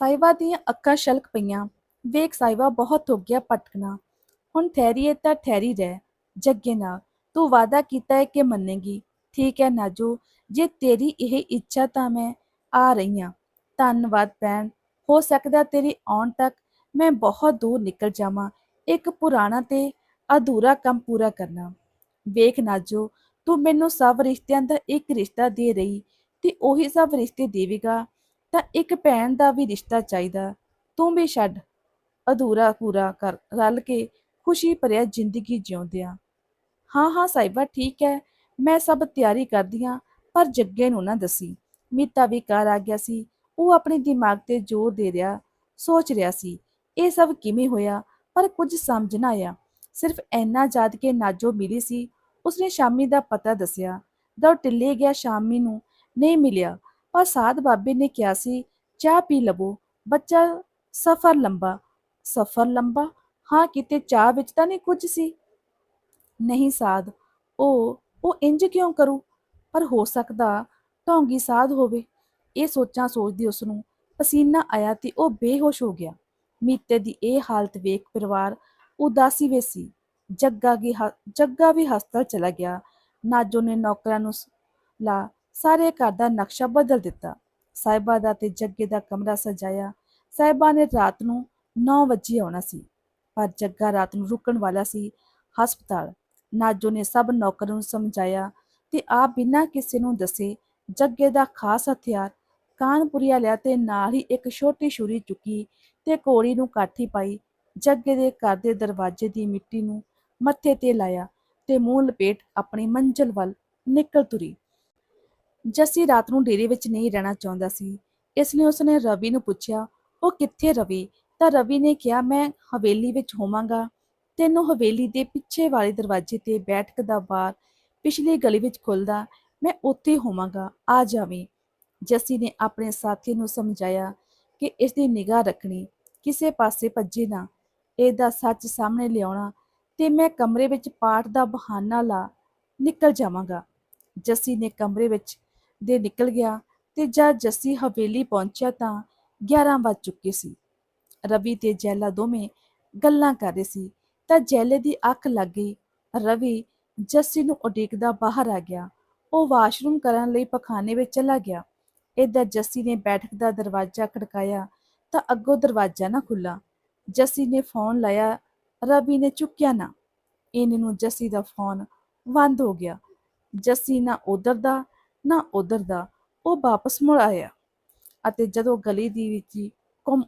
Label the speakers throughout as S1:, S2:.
S1: ਸਾਹਿਬਾ ਦੀਆਂ ਅੱਖਾਂ ਛਲਕ ਪਈਆਂ। ਵੇਖ ਸਾਹਿਬਾ ਬਹੁਤ ਹੋ ਗਿਆ ਭਟਕਣਾ। ਹੁਣ ਠਹਿਰੀਏ ਤਾਂ ਠਹਿਰੀ ਰਹਿ, ਜੱਗੇ ਨਾਲ। ਤੂੰ ਵਾਅਦਾ ਕੀਤਾ ਹੈ ਕਿ ਮੰਨੇਗੀ। ਠੀਕ ਹੈ ਨਾਜੋ, ਜੇ ਤੇਰੀ ਇਹ ਇੱਛਾ ਤਾਂ ਮੈਂ ਆ ਰਹੀ ਹਾਂ ਧੰਨਵਾਦ ਭੈਣ, ਹੋ ਸਕਦਾ ਤੇਰੀ ਆਉਣ ਤੱਕ ਮੈਂ ਬਹੁਤ ਦੂਰ ਨਿਕਲ ਜਾਵਾਂ। ਇੱਕ ਪੁਰਾਣਾ ਤੇ ਅਧੂਰਾ ਕੰਮ ਪੂਰਾ ਕਰਨਾ। ਵੇਖ ਨਾਜੋ, ਤੂੰ ਮੈਨੂੰ ਸਭ ਰਿਸ਼ਤਿਆਂ ਦਾ ਇੱਕ ਰਿਸ਼ਤਾ ਦੇ ਰਹੀ ਤੇ ਉਹੀ ਸਭ ਰਿਸ਼ਤੇ ਦੇਵੇਗਾ। ਤਾਂ ਇੱਕ ਭੈਣ ਦਾ ਵੀ ਰਿਸ਼ਤਾ ਚਾਹੀਦਾ। ਤੂੰ ਵੀ ਛੱਡ। ਅਧੂਰਾ ਪੂਰਾ ਕਰ ਰਲ ਕੇ ਖੁਸ਼ੀ ਭਰਿਆ ਜ਼ਿੰਦਗੀ ਜਿਉਂਦਿਆਂ। ਹਾਂ ਹਾਂ ਸਾਹਿਬਾ, ਠੀਕ ਹੈ। ਮੈਂ ਸਭ ਤਿਆਰੀ ਕਰਦੀ ਹਾਂ, ਪਰ ਜੱਗੇ ਨੂੰ ਨਾ ਦਸੀ। ਮੀਤਾ ਵੀ ਘਰ ਆ ਗਿਆ ਸੀ। ਉਹ ਆਪਣੇ ਦਿਮਾਗ ਤੇ ਜ਼ੋਰ ਦੇ ਰਿਹਾ, ਸੋਚ ਰਿਹਾ ਸੀ, ਇਹ ਸਭ ਕਿਵੇਂ ਹੋਇਆ? ਪਰ ਕੁਝ ਸਮਝ ਨਾ ਆਇਆ। ਸਿਰਫ ਇੰਨਾ ਯਾਦ ਕੇ ਨਾਜੋ ਮਿਲੀ ਸੀ, ਉਸਨੇ ਸ਼ਾਮੀ ਦਾ ਪਤਾ ਦੱਸਿਆ। ਦਾ ਟਿੱਲੇ ਗਿਆ ਸ਼ਾਮੀ ਨੂੰ। ਨਹੀਂ ਮਿਲਿਆ। ਪਰ ਸਾਧ ਬਾਬੇ ਨੇ ਕਿਹਾ ਸੀ, ਚਾਹ ਪੀ ਲਵੋ, ਬੱਚਾ ਸਫ਼ਰ ਲੰਬਾ। ਸਫ਼ਰ ਲੰਬਾ? ਹਾਂ, ਕਿਤੇ ਚਾਹ ਵਿੱਚ ਤਾਂ ਨਹੀਂ ਕੁਝ ਸੀ? ਨਹੀਂ ਸਾਧ, ਉਹ ਉਹ ਇੰਜ ਕਿਉਂ ਕਰੂ? ਪਰ ਹੋ ਸਕਦਾ ਢੋਂਗੀ ਸਾਧ ਹੋਵੇ। ਇਹ ਸੋਚਾਂ ਸੋਚਦੀ ਉਸ ਨੂੰ ਪਸੀਨਾ ਆਇਆ ਤੇ ਉਹ ਬੇਹੋਸ਼ ਹੋ ਗਿਆ। ਮੀਤੇ ਦੀ ਇਹ ਹਾਲਤ ਵੇਖ ਪਰਿਵਾਰ ਉਦਾਸੀ ਵਿੱਚ ਸੀ। ਜੱਗਾ ਕੀ ਜੱਗਾ ਵੀ ਹਸਪਤਾਲ ਚਲਾ ਗਿਆ। ਨਾਜੋ ਨੇ ਨੌਕਰਾਂ ਨੂੰ ਲਾ ਸਾਰੇ ਘਰ ਦਾ ਨਕਸ਼ਾ ਬਦਲ ਦਿੱਤਾ। ਸਾਹਿਬਾ ਦਾ ਤੇ ਜੱਗੇ ਦਾ ਕਮਰਾ ਸਜਾਇਆ। ਸਾਹਿਬਾ ਨੇ ਰਾਤ ਨੂੰ 9 ਵਜੇ ਆਉਣਾ ਸੀ। ਪਰ ਜੱਗਾ ਰਾਤ ਨੂੰ ਰੁਕਣ ਵਾਲਾ ਸੀ ਹਸਪਤਾਲ। ਨਾਜੋ ਨੇ ਸਭ ਨੌਕਰ ਨੂੰ ਸਮਝਾਇਆ ਤੇ ਆਪ ਬਿਨਾਂ ਕਿਸੇ ਨੂੰ ਦੱਸੇ ਜੱਗੇ ਦਾ ਖਾਸ ਹਥਿਆਰ ਕਾਨਪੁਰੀਆ ਲਿਆ ਤੇ ਨਾਲ ਹੀ ਇੱਕ ਛੋਟੀ ਛੁਰੀ ਚੁੱਕੀ ਤੇ ਕੋੜੀ ਨੂੰ ਕਾਠੀ ਪਾਈ। ਜੱਗੇ ਦੇ ਘਰ ਦੇ ਦਰਵਾਜ਼ੇ ਦੀ ਮਿੱਟੀ ਨੂੰ ਮੱਥੇ ਤੇ ਲਾਇਆ ਤੇ ਮੂੰਹ ਲਪੇਟ ਆਪਣੀ ਮੰਜ਼ਲ ਵੱਲ ਨਿਕਲ ਤੁਰੀ। ਜੱਸੀ ਰਾਤ ਨੂੰ ਡੇਰੇ ਵਿੱਚ ਨਹੀਂ ਰਹਿਣਾ ਚਾਹੁੰਦਾ ਸੀ, ਇਸ ਲਈ ਉਸਨੇ ਰਵੀ ਨੂੰ ਪੁੱਛਿਆ, ਉਹ ਕਿੱਥੇ ਰਵੇ? ਤਾਂ ਰਵੀ ਨੇ ਕਿਹਾ, ਮੈਂ ਹਵੇਲੀ ਵਿੱਚ ਹੋਵਾਂਗਾ। ਤੈਨੂੰ ਹਵੇਲੀ ਦੇ ਪਿੱਛੇ ਵਾਲੇ ਦਰਵਾਜ਼ੇ ਤੇ ਬੈਠਕ ਦਾ ਬਾਰ ਪਿਛਲੀ ਗਲੀ ਵਿੱਚ ਖੁੱਲਦਾ, ਮੈਂ ਉੱਥੇ ਹੋਵਾਂਗਾ। ਆ ਜਾਵੀਂ। ਜੱਸੀ ਨੇ ਆਪਣੇ ਸਾਥੀ ਨੂੰ ਸਮਝਾਇਆ ਕਿ ਇਸ ਦੀ ਨਿਗਾਹ ਰੱਖਣੀ, ਕਿਸੇ ਪਾਸੇ ਭੱਜੇ ਨਾ। ਇਹਦਾ ਸੱਚ ਸਾਹਮਣੇ ਲਿਆਉਣਾ ਤੇ ਮੈਂ ਕਮਰੇ ਵਿੱਚ ਪਾਠ ਦਾ ਬਹਾਨਾ ਲਾ ਨਿਕਲ ਜਾਵਾਂਗਾ। ਜੱਸੀ ਨੇ ਕਮਰੇ ਵਿੱਚ ਦੇ ਨਿਕਲ ਗਿਆ ਤੇ ਜਦ ਜੱਸੀ ਹਵੇਲੀ ਪਹੁੰਚਿਆ ਤਾਂ 11 ਵੱਜ ਚੁੱਕੇ ਸੀ। ਰਵੀ ਤੇ ਜੈਲਾ ਦੋਵੇਂ ਗੱਲਾਂ ਕਰ ਰਹੇ ਸੀ ਤਾਂ ਜੈਲੇ ਦੀ ਅੱਖ ਲੱਗ ਗਈ। ਰਵੀ ਜੱਸੀ ਨੂੰ ਉਡੀਕਦਾ ਬਾਹਰ ਆ ਗਿਆ। ਉਹ ਵਾਸ਼ਰੂਮ ਕਰਨ ਲਈ ਪਖਾਨੇ ਵਿੱਚ ਚਲਾ ਗਿਆ। ਏਦਾਂ ਜੱਸੀ ਨੇ ਬੈਠਕ ਦਾ ਦਰਵਾਜ਼ਾ ਖੜਕਾਇਆ ਤਾਂ ਅੱਗੋਂ ਦਰਵਾਜ਼ਾ ਨਾ ਖੁੱਲਾ ਜੱਸੀ ਨੇ ਫੋਨ ਲਾਇਆ, ਰਵੀ ਨੇ ਚੁੱਕਿਆ ਨਾ। ਇਹਨੇ ਨੂੰ ਜੱਸੀ ਦਾ ਫੋਨ ਬੰਦ ਹੋ ਗਿਆ। ਜੱਸੀ ਨਾ ਉਧਰ ਦਾ ਨਾ ਉਧਰ ਦਾ, ਉਹ ਵਾਪਸ ਮੁੜ ਆਇਆ ਅਤੇ ਜਦੋਂ ਗਲੀ ਦੀ ਵਿੱਚ ਹੀ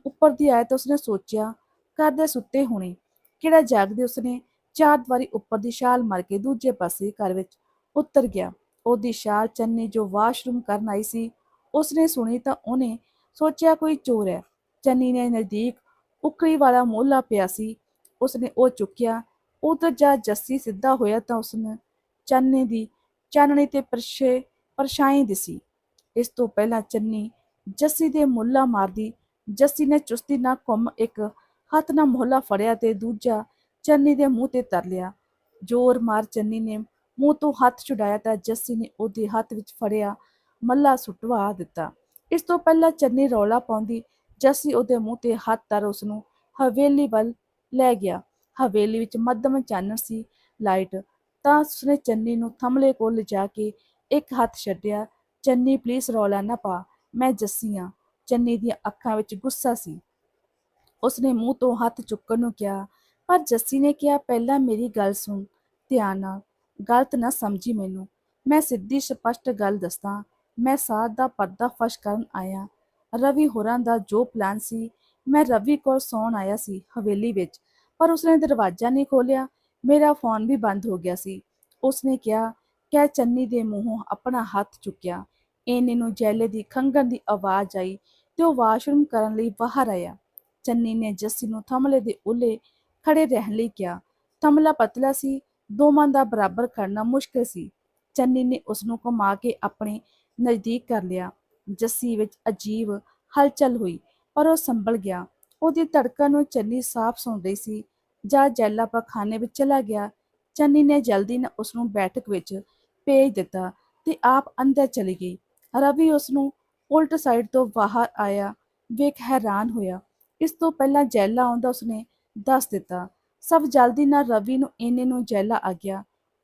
S1: ਉੱਪਰ ਦੀ ਆਇਆ ਤਾਂ ਉਸਨੇ ਸੋਚਿਆ, ਘਰ ਦੇ ਸੁੱਤੇ ਹੋਣੇ, ਕਿਹੜਾ ਜਾਗਦੇ ਉਸਨੇ, ਚਾਰ ਦੀਵਾਰੀ ਉੱਪਰ ਦੀ ਛਾਲ ਮਾਰ ਕੇ ਦੂਜੇ ਪਾਸੇ ਘਰ ਵਿੱਚ ਉਤਰ ਗਿਆ। ਉਹਦੀ ਛਾਲ ਚੰਨੀ ਜੋ ਵਾਸ਼ਰੂਮ ਕਰਨ ਆਈ ਸੀ, ਉਸਨੇ ਸੁਣੀ ਤਾਂ ਉਹਨੇ ਸੋਚਿਆ ਕੋਈ ਚੋਰ ਹੈ। ਚੰਨੀ ਨੇ ਨਜ਼ਦੀਕ ਉਕਰੀ ਵਾਲਾ ਮੋਹਲਾ ਪਿਆ ਸੀ। ਉਸਨੇ ਉਹ ਚੁੱਕਿਆ, ਉਧਰ ਜਾ ਜੱਸੀ ਸਿੱਧਾ ਹੋਇਆ ਤਾਂ ਉਸਨੇ ਚੰਨੇ ਦੀ ਚਾਨਣੀ ਤੇ ਪਰਛੇ ਪਰਛਾਈ ਦਿਸੀ ਇਸ ਤੋਂ ਪਹਿਲਾਂ ਚੰਨੀ ਜੱਸੀ ਦੇ ਮੁੱਲਾ ਮਾਰਦੀ ਜੱਸੀ ਨੇ ਚੁਸਤੀ ਨਾਲ ਘੁੰਮ ਇੱਕ ਹੱਥ ਨਾਲ ਮੋਹਲਾ ਫੜਿਆ ਤੇ ਦੂਜਾ ਚੰਨੀ ਦੇ ਮੂੰਹ ਤੇ ਧਰ ਲਿਆ। ਜ਼ੋਰ ਮਾਰ ਚੰਨੀ ਨੇ ਮੂੰਹ ਤੋਂ ਹੱਥ ਛੁਡਾਇਆ ਤਾਂ ਜੱਸੀ ਨੇ ਉਹਦੇ ਹੱਥ ਵਿੱਚ ਫੜਿਆ ਮੱਲਾ ਸੁੱਟਵਾ ਦਿੱਤਾ। ਇਸ ਤੋਂ ਪਹਿਲਾਂ ਚੰਨੀ ਰੌਲਾ ਪਾਉਂਦੀ ਜੱਸੀ ਉਹਦੇ ਮੂੰਹ ਤੇ ਹੱਥ ਤਰ ਉਸ ਨੂੰ ਹਵੇਲੀ ਵੱਲ ਲੈ ਗਿਆ। ਹਵੇਲੀ ਵਿੱਚ ਮੱਧਮ ਚਾਨਣ ਸੀ ਲਾਈਟ ਤਾਂ ਉਸਨੇ ਚੰਨੀ ਨੂੰ ਥੰਮਲੇ ਕੋਲ ਲਿਜਾ ਕੇ ਇੱਕ ਹੱਥ ਛੱਡਿਆ, ਚੰਨੀ ਪਲੀਜ਼ ਰੌਲਾ ਨਾ ਪਾ, ਮੈਂ ਜੱਸੀ ਹਾਂ ਚੰਨੀ ਦੀਆਂ ਅੱਖਾਂ ਵਿੱਚ ਗੁੱਸਾ ਸੀ। ਉਸਨੇ ਮੂੰਹ ਤੋਂ ਹੱਥ ਚੁੱਕਣ ਨੂੰ ਕਿਹਾ, ਪਰ ਜੱਸੀ ਨੇ ਕਿਹਾ, ਪਹਿਲਾਂ ਮੇਰੀ ਗੱਲ ਸੁਣ, ਧਿਆਨ ਨਾਲ। ਗਲਤ ਨਾ ਸਮਝੀ ਮੈਨੂੰ। ਮੈਂ ਸਿੱਧੀ ਸਪਸ਼ਟ ਗੱਲ ਦੱਸਾਂ, ਮੈਂ ਸਾਥ ਦਾ ਪਰਦਾ ਫਸ਼ ਕਰਨ ਆਇਆ। ਰਵੀ ਹੋਰਾਂ ਦਾ ਜੋ ਪਲਾਨ ਸੀ, ਮੈਂ ਰਵੀ ਕੋਲ ਸੌਣ ਆਇਆ ਸੀ ਹਵੇਲੀ ਵਿੱਚ, ਪਰ ਉਸਨੇ ਦਰਵਾਜ਼ਾ ਨਹੀਂ ਖੋਲਿਆ ਮੇਰਾ ਫੋਨ ਵੀ ਬੰਦ ਹੋ ਗਿਆ ਸੀ। ਉਸਨੇ ਕਿਹਾ ਕਹਿ, ਚੰਨੀ ਦੇ ਮੂੰਹੋਂ ਆਪਣਾ ਹੱਥ ਚੁੱਕਿਆ। ਇਹਨੇ ਨੂੰ ਜੈਲੇ ਦੀ ਖੰਗਣ ਦੀ ਆਵਾਜ਼ ਆਈ ਤੇ ਉਹ ਵਾਸ਼ਰੂਮ ਕਰਨ ਲਈ ਬਾਹਰ ਆਇਆ। ਚੰਨੀ ਨੇ ਜੱਸੀ ਨੂੰ ਥੰਮਲੇ ਦੇ ਉੱਲੇ ਖੜੇ ਰਹਿਣ ਲਈ ਕਿਹਾ। ਥਮਲਾ ਪਤਲਾ ਸੀ, ਦੋਵਾਂ ਦਾ ਬਰਾਬਰ ਕਰਨਾ ਮੁਸ਼ਕਿਲ ਸੀ। ਚੰਨੀ ਨੇ ਉਸ ਨੂੰ ਘੁਮਾ ਕੇ ਆਪਣੇ ਨਜ਼ਦੀਕ ਕਰ ਲਿਆ। ਜੱਸੀ ਵਿੱਚ ਅਜੀਬ ਹਲਚਲ ਹੋਈ, ਪਰ ਉਹ ਸੰਭਲ ਗਿਆ। ਉਹਦੀ ਧੜਕਣ ਨੂੰ ਚੰਨੀ ਸਾਫ਼ ਸੁਣ ਰਹੀ ਸੀ। ਜਾਂ ਜੈਲਾ ਪਖਾਨੇ ਵਿੱਚ ਚਲਾ ਗਿਆ। ਚੰਨੀ ਨੇ ਜਲਦੀ ਨਾਲ ਉਸ ਨੂੰ ਬੈਠਕ ਵਿੱਚ ਭੇਜ ਦਿੱਤਾ ਤੇ ਆਪ ਅੰਦਰ ਚਲੀ ਗਈ। ਰਵੀ ਉਸ ਨੂੰ ਉਲਟ ਸਾਈਡ ਤੋਂ ਬਾਹਰ ਆਇਆ, ਵੇਖ ਹੈਰਾਨ ਹੋਇਆ। ਇਸ ਤੋਂ ਪਹਿਲਾਂ ਜੈਲਾ ਆਉਂਦਾ ਉਸਨੇ ਦੱਸ ਦਿੱਤਾ, ਸਭ ਜਲਦੀ ਨਾਲ ਰਵੀ ਨੂੰ ਇੰਨੇ ਨੂੰ ਜੈਲਾ ਆ ਗਿਆ।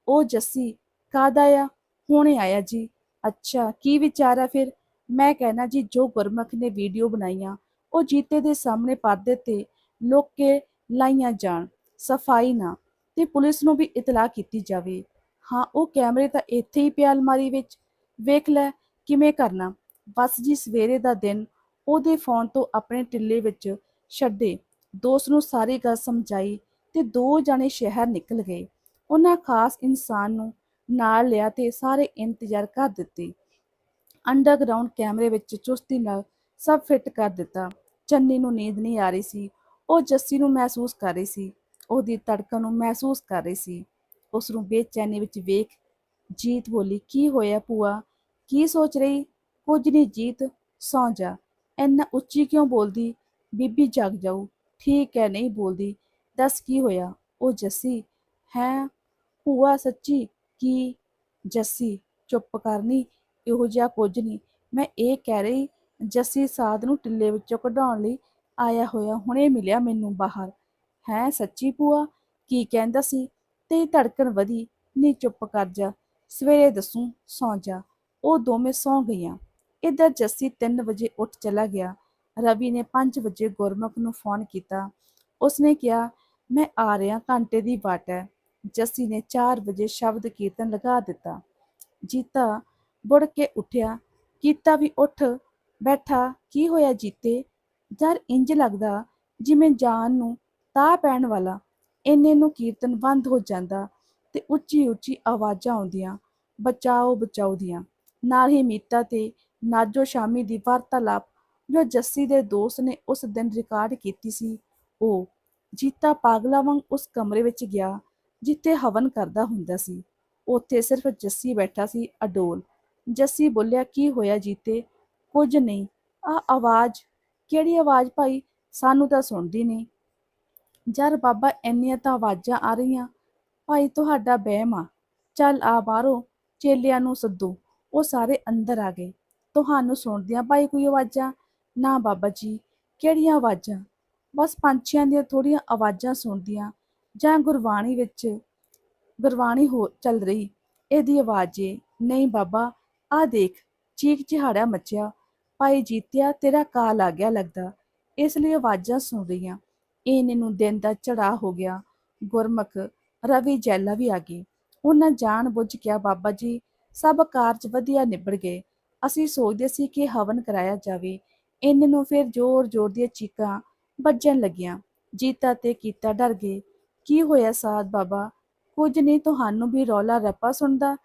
S1: ਉਹ ਜੱਸੀ ਕਾਦਾ ਆ? ਹੁਣੇ ਆਇਆ ਜੀ। ਅੱਛਾ, ਕੀ ਵਿਚਾਰ ਆ ਫਿਰ? ਮੈਂ ਕਹਿਣਾ ਜੀ, ਜੋ ਗੁਰਮੁਖ ਨੇ ਵੀਡੀਓ ਬਣਾਈਆਂ, ਉਹ ਜੀਤੇ ਦੇ ਸਾਹਮਣੇ ਪਰਦੇ ਤੇ ਲੁੱਕ ਲਾਈਆਂ ਜਾਣ। ਸਫ਼ਾਈ ਨਾ, ਤੇ ਪੁਲਿਸ ਨੂੰ ਵੀ ਇਤਲਾਹ ਕੀਤੀ ਜਾਵੇ। ਹਾਂ, ਉਹ ਕੈਮਰੇ ਤਾਂ ਇੱਥੇ ਹੀ ਪਿਆ ਅਲਮਾਰੀ ਵਿੱਚ। ਵੇਖ ਲੈ, ਕਿਵੇਂ ਕਰਨਾ। ਬਸ ਜੀ ਸਵੇਰੇ ਦਾ ਦਿਨ, ਉਹਦੇ ਫੋਨ ਤੋਂ ਆਪਣੇ ਟਿੱਲੇ ਵਿੱਚ ਛੱਡੇ, ਦੋਸਤ ਨੂੰ ਸਾਰੀ ਗੱਲ ਸਮਝਾਈ ਤੇ ਦੋ ਜਣੇ ਸ਼ਹਿਰ ਨਿਕਲ ਗਏ। ਉਹਨਾਂ ਖਾਸ ਇਨਸਾਨ ਨੂੰ ਨਾਲ ਲਿਆ ਤੇ ਸਾਰੇ ਇੰਤਜ਼ਾਰ ਕਰ ਦਿੱਤੇ। ਅੰਡਰਗਰਾਉਂਡ ਕੈਮਰੇ ਵਿੱਚ ਚੁਸਤੀ ਨਾਲ ਸਭ ਫਿੱਟ ਕਰ ਦਿੱਤਾ। ਚੰਨੀ ਨੂੰ ਨੀਂਦ ਨਹੀਂ ਆ ਰਹੀ ਸੀ। ਉਹ ਜੱਸੀ ਨੂੰ ਮਹਿਸੂਸ ਕਰ ਰਹੀ ਸੀ। ਉਹਦੀ ਧੜਕਣ ਨੂੰ ਮਹਿਸੂਸ ਕਰ ਰਹੀ ਸੀ। ਉਸ ਨੂੰ ਬੇਚੈਨੀ ਵਿੱਚ ਵੇਖ ਜੀਤ ਬੋਲੀ, ਕੀ ਹੋਇਆ ਭੂਆ? ਕੀ ਸੋਚ ਰਹੀ? ਕੁਝ ਨਹੀਂ ਜੀਤ, ਸੌਂ ਜਾ। ਇੰਨਾ ਉੱਚੀ ਕਿਉਂ ਬੋਲਦੀ? ਬੀਬੀ ਜਗ ਜਾਊ। ਠੀਕ ਹੈ, ਨਹੀਂ ਬੋਲਦੀ। ਦੱਸ ਕੀ ਹੋਇਆ? ਉਹ ਜੱਸੀ? ਹੈ? ਭੂਆ ਸੱਚੀ? ਕੀ ਜੱਸੀ? ਚੁੱਪ ਕਰਨੀ ਇਹੋ ਜਿਹਾ ਕੁਝ ਨਹੀਂ ਮੈਂ ਇਹ ਕਹਿ ਰਹੀ, ਜੱਸੀ ਸਾਧ ਨੂੰ ਟਿੱਲੇ ਵਿੱਚੋਂ ਕਢਾਉਣ ਲਈ ਆਇਆ ਹੋਇਆ, ਹੁਣੇ ਮਿਲਿਆ ਮੈਨੂੰ ਬਾਹਰ। ਹੈ, ਸੱਚੀ ਭੂਆ? ਕੀ ਕਹਿੰਦਾ ਸੀ? ਤੇ ਧੜਕਣ ਵਧੀ ਨਹੀਂ ਚੁੱਪ ਕਰ ਜਾ, ਸਵੇਰੇ ਦੱਸੂ, ਸੌਂ ਜਾ। ਉਹ ਦੋਵੇਂ ਸੌਂ ਗਈਆਂ। ਇਧਰ ਜੱਸੀ 3 ਵਜੇ ਉੱਠ ਚਲਾ ਗਿਆ। ਰਵੀ ਨੇ 5 ਵਜੇ ਗੁਰਮੁਖ ਨੂੰ ਫੋਨ ਕੀਤਾ। ਉਸਨੇ ਕਿਹਾ, ਮੈਂ ਆ ਰਿਹਾ, ਘੰਟੇ ਦੀ ਵਾਟ ਹੈ ਜੱਸੀ ਨੇ 4 ਵਜੇ ਸ਼ਬਦ ਕੀਰਤਨ ਲਗਾ ਦਿੱਤਾ। ਜੀਤਾ ਬੁੜ ਕੇ ਉੱਠਿਆ। ਕੀਤਾ ਵੀ ਉੱਠ, ਬੈਠਾ, ਕੀ ਹੋਇਆ ਜੀਤੇ? ਜਰ ਇੰਜ ਲੱਗਦਾ ਜਿਵੇਂ ਜਾਨ ਨੂੰ ਤਾਹ ਪੈਣ ਵਾਲਾ ਇੰਨੇ ਨੂੰ ਕੀਰਤਨ ਬੰਦ ਹੋ ਜਾਂਦਾ ਤੇ ਉੱਚੀ ਉੱਚੀ ਆਵਾਜ਼ਾਂ ਆਉਂਦੀਆਂ, ਬਚਾਓ ਬਚਾਓ ਦੀਆਂ। ਨਾਲ ਹੀ ਮੀਤਾ ਤੇ ਨਾਜੋ ਸ਼ਾਮੀ ਦੀ ਵਾਰਤਾਲਾਪ ਜੋ ਜੱਸੀ ਦੇ ਦੋਸਤ ਨੇ ਉਸ ਦਿਨ ਰਿਕਾਰਡ ਕੀਤੀ ਸੀ, ਉਹ ਜੀਤਾ ਪਾਗਲਾ ਵਾਂਗ ਉਸ ਕਮਰੇ ਵਿੱਚ ਗਿਆ ਜਿੱਥੇ ਹਵਨ ਕਰਦਾ ਹੁੰਦਾ ਸੀ। ਉੱਥੇ ਸਿਰਫ ਜੱਸੀ ਬੈਠਾ ਸੀ ਅਡੋਲ। ਜੱਸੀ ਬੋਲਿਆ, ਕੀ ਹੋਇਆ ਜੀਤੇ? ਕੁਝ ਨਹੀਂ। ਆ ਆਵਾਜ਼, ਕਿਹੜੀ ਆਵਾਜ਼ ਭਾਈ? ਸਾਨੂੰ ਤਾਂ ਸੁਣਦੀ ਨਹੀਂ। ਯਾਰ ਬਾਬਾ ਇੰਨੀਆਂ ਤਾਂ ਆਵਾਜ਼ਾਂ ਆ ਰਹੀਆਂ, ਭਾਈ ਤੁਹਾਡਾ ਵਹਿਮ ਆ। ਚੱਲ ਆ ਬਾਹਰੋਂ, ਚੇਲਿਆਂ ਨੂੰ ਸੱਦੋ। ਉਹ ਸਾਰੇ ਅੰਦਰ ਆ ਗਏ। ਤੁਹਾਨੂੰ ਸੁਣਦਿਆਂ ਭਾਈ ਕੋਈ ਆਵਾਜ਼ਾਂ? ਨਾ ਬਾਬਾ ਜੀ, ਕਿਹੜੀਆਂ ਆਵਾਜ਼ਾਂ? ਬਸ ਪੰਛੀਆਂ ਦੀਆਂ ਥੋੜੀਆਂ ਆਵਾਜ਼ਾਂ ਸੁਣਦੀਆਂ, ਜਾਂ ਗੁਰਬਾਣੀ ਵਿੱਚ ਗੁਰਬਾਣੀ ਹੋ ਚੱਲ ਰਹੀ, ਇਹਦੀ ਆਵਾਜ਼ ਏ, ਨਹੀਂ ਬਾਬਾ ਆ ਦੇਖ ਚੀਕ ਚਿਹਾੜਾ ਮੱਚਿਆ। ਭਾਈ ਜੀਤਿਆ, ਤੇਰਾ ਕਾਲ ਆ ਗਿਆ ਲੱਗਦਾ। ਇਸ ਲਈ ਆਵਾਜ਼ਾਂ ਸੁਣ ਰਹੀਆਂ। ਇਹਨੇ ਨੂੰ ਦਿਨ ਦਾ ਚੜਾ ਹੋ ਗਿਆ। ਗੁਰਮੁਖ ਰਵੀ ਜੈਲਾ ਵੀ ਆ ਗਈ। ਉਹਨਾਂ ਜਾਣ ਬੁੱਝ ਕਿਹਾ, ਬਾਬਾ ਜੀ, ਸਭ ਕਾਰਜ ਵਧੀਆ ਨਿਬੜ ਗਏ। ਅਸੀਂ ਸੋਚਦੇ ਸੀ ਕਿ ਹਵਨ ਕਰਾਇਆ ਜਾਵੇ। ਇੰਨੇ ਨੂੰ ਫਿਰ ਜ਼ੋਰ-ਜ਼ੋਰ ਦੀਆਂ ਚੀਕਾਂ ਵੱਜਣ ਲੱਗੀਆਂ। ਜੀਤਾ ਤੇ ਕੀਤਾ ਡਰ ਗਏ। ਕੀ ਹੋਇਆ ਸਾਧ ਬਾਬਾ? ਕੁਝ ਨਹੀਂ, ਤੁਹਾਨੂੰ ਵੀ ਰੌਲਾ ਰੱਪਾ ਸੁਣਦਾ?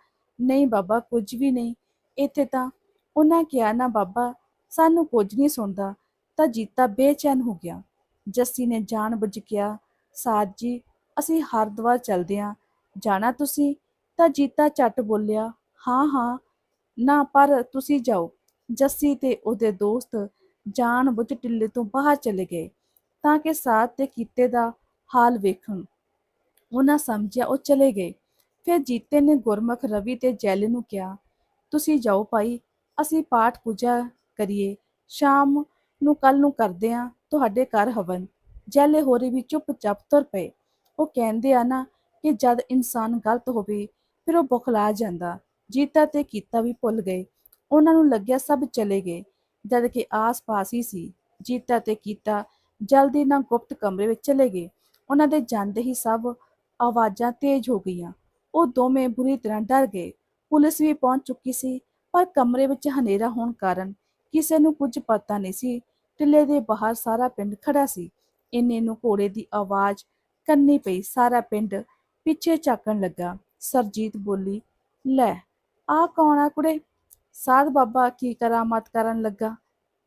S1: ਨਹੀਂ ਬਾਬਾ, ਕੁਝ ਵੀ ਨਹੀਂ। ਇੱਥੇ ਤਾਂ ਉਹਨਾਂ ਕਿਹਾ, ਨਾ ਬਾਬਾ, ਸਾਨੂੰ ਕੁਝ ਨਹੀਂ ਸੁਣਦਾ। ਤਾਂ ਜੀਤਾ ਬੇਚੈਨ ਹੋ ਗਿਆ। ਜੱਸੀ ਨੇ ਜਾਣ ਬੁੱਝ ਕਿਹਾ, ਸਾਧ ਜੀ, ਅਸੀਂ ਹਰਿਦੁਆਰ ਚਲਦੇ ਆਂ। ਜਾਣਾ ਤੁਸੀਂ? ਤਾਂ ਜੀਤਾ ਝੱਟ ਬੋਲਿਆ, ਹਾਂ ਹਾਂ, ਨਾ, ਪਰ ਤੁਸੀਂ ਜਾਓ। ਜੱਸੀ ਤੇ ਉਹਦੇ ਦੋਸਤ ਜਾਣ ਬੁੱਝ ਟਿੱਲੇ ਤੋਂ ਬਾਹਰ ਚਲੇ ਗਏ, ਤਾਂ ਕਿ ਸਾਧ ਤੇ ਕੀਤੇ ਦਾ ਹਾਲ ਵੇਖਣ। ਉਹਨਾਂ ਸਮਝਿਆ ਉਹ ਚਲੇ ਗਏ। ਫਿਰ ਜੀਤੇ ਨੇ ਗੁਰਮੁਖ ਰਵੀ ਤੇ ਜੈਲ ਨੂੰ ਕਿਹਾ, ਤੁਸੀਂ ਜਾਓ ਭਾਈ, ਅਸੀਂ ਪਾਠ ਪੂਜਾ ਕਰੀਏ। ਸ਼ਾਮ ਨੂੰ ਕੱਲ ਨੂੰ ਕਰਦੇ ਆਂ, ਤੁਹਾਡੇ ਘਰ ਹਵਨ। ਜੈਲੇ ਹੋਰੀ ਵੀ ਚੁੱਪਚਾਪ ਤੁਰ ਪਏ। ਉਹ ਕਹਿੰਦੇ ਆ ਨਾ ਕਿ ਜਦ ਇਨਸਾਨ ਗਲਤ ਹੋਵੇ, ਫਿਰ ਉਹ ਬੁਖਲਾ ਜਾਂਦਾ। ਜੀਤਾ ਤੇ ਕੀਤਾ ਵੀ ਭੁੱਲ ਗਏ। ਉਹਨਾਂ ਨੂੰ ਲੱਗਿਆ ਸਭ ਚਲੇ ਗਏ। ਜਦ ਕਿ ਆਸ-ਪਾਸ ਹੀ ਸੀ। ਜੀਤਾ ਤੇ ਕੀਤਾ ਜਲਦੀ ਨਾਲ ਗੁਪਤ ਕਮਰੇ ਵਿੱਚ ਚਲੇ ਗਏ। ਉਹਨਾਂ ਦੇ ਜਾਂਦੇ ਹੀ ਸਭ ਆਵਾਜ਼ਾਂ ਤੇਜ਼ ਹੋ ਗਈਆਂ। ਉਹ ਦੋਵੇਂ ਬੁਰੀ ਤਰ੍ਹਾਂ ਡਰ ਗਏ। ਪੁਲਿਸ ਵੀ ਪਹੁੰਚ ਚੁੱਕੀ ਸੀ, ਪਰ ਕਮਰੇ ਵਿੱਚ ਹਨੇਰਾ ਹੋਣ ਕਾਰਨ ਕਿਸੇ ਨੂੰ ਕੁਝ ਪਤਾ ਨਹੀਂ ਸੀ ਟਿੱਲੇ ਦੇ ਬਾਹਰ ਸਾਰਾ ਪਿੰਡ ਖੜਾ ਸੀ। ਇੰਨੇ ਨੂੰ ਘੋੜੇ ਦੀ ਆਵਾਜ਼ ਕੰਨੀ ਪਈ, ਸਾਰਾ ਪਿੰਡ ਪਿੱਛੇ ਝਾਕਣ ਲੱਗਾ। ਸਰਜੀਤ ਬੋਲੀ, ਲੈ ਆ ਕੌਣ ਆ ਕੁੜੇ? ਸਾਧ ਬਾਬਾ ਕੀ ਕਰਾਮਾਤ ਕਰਨ ਲੱਗਾ?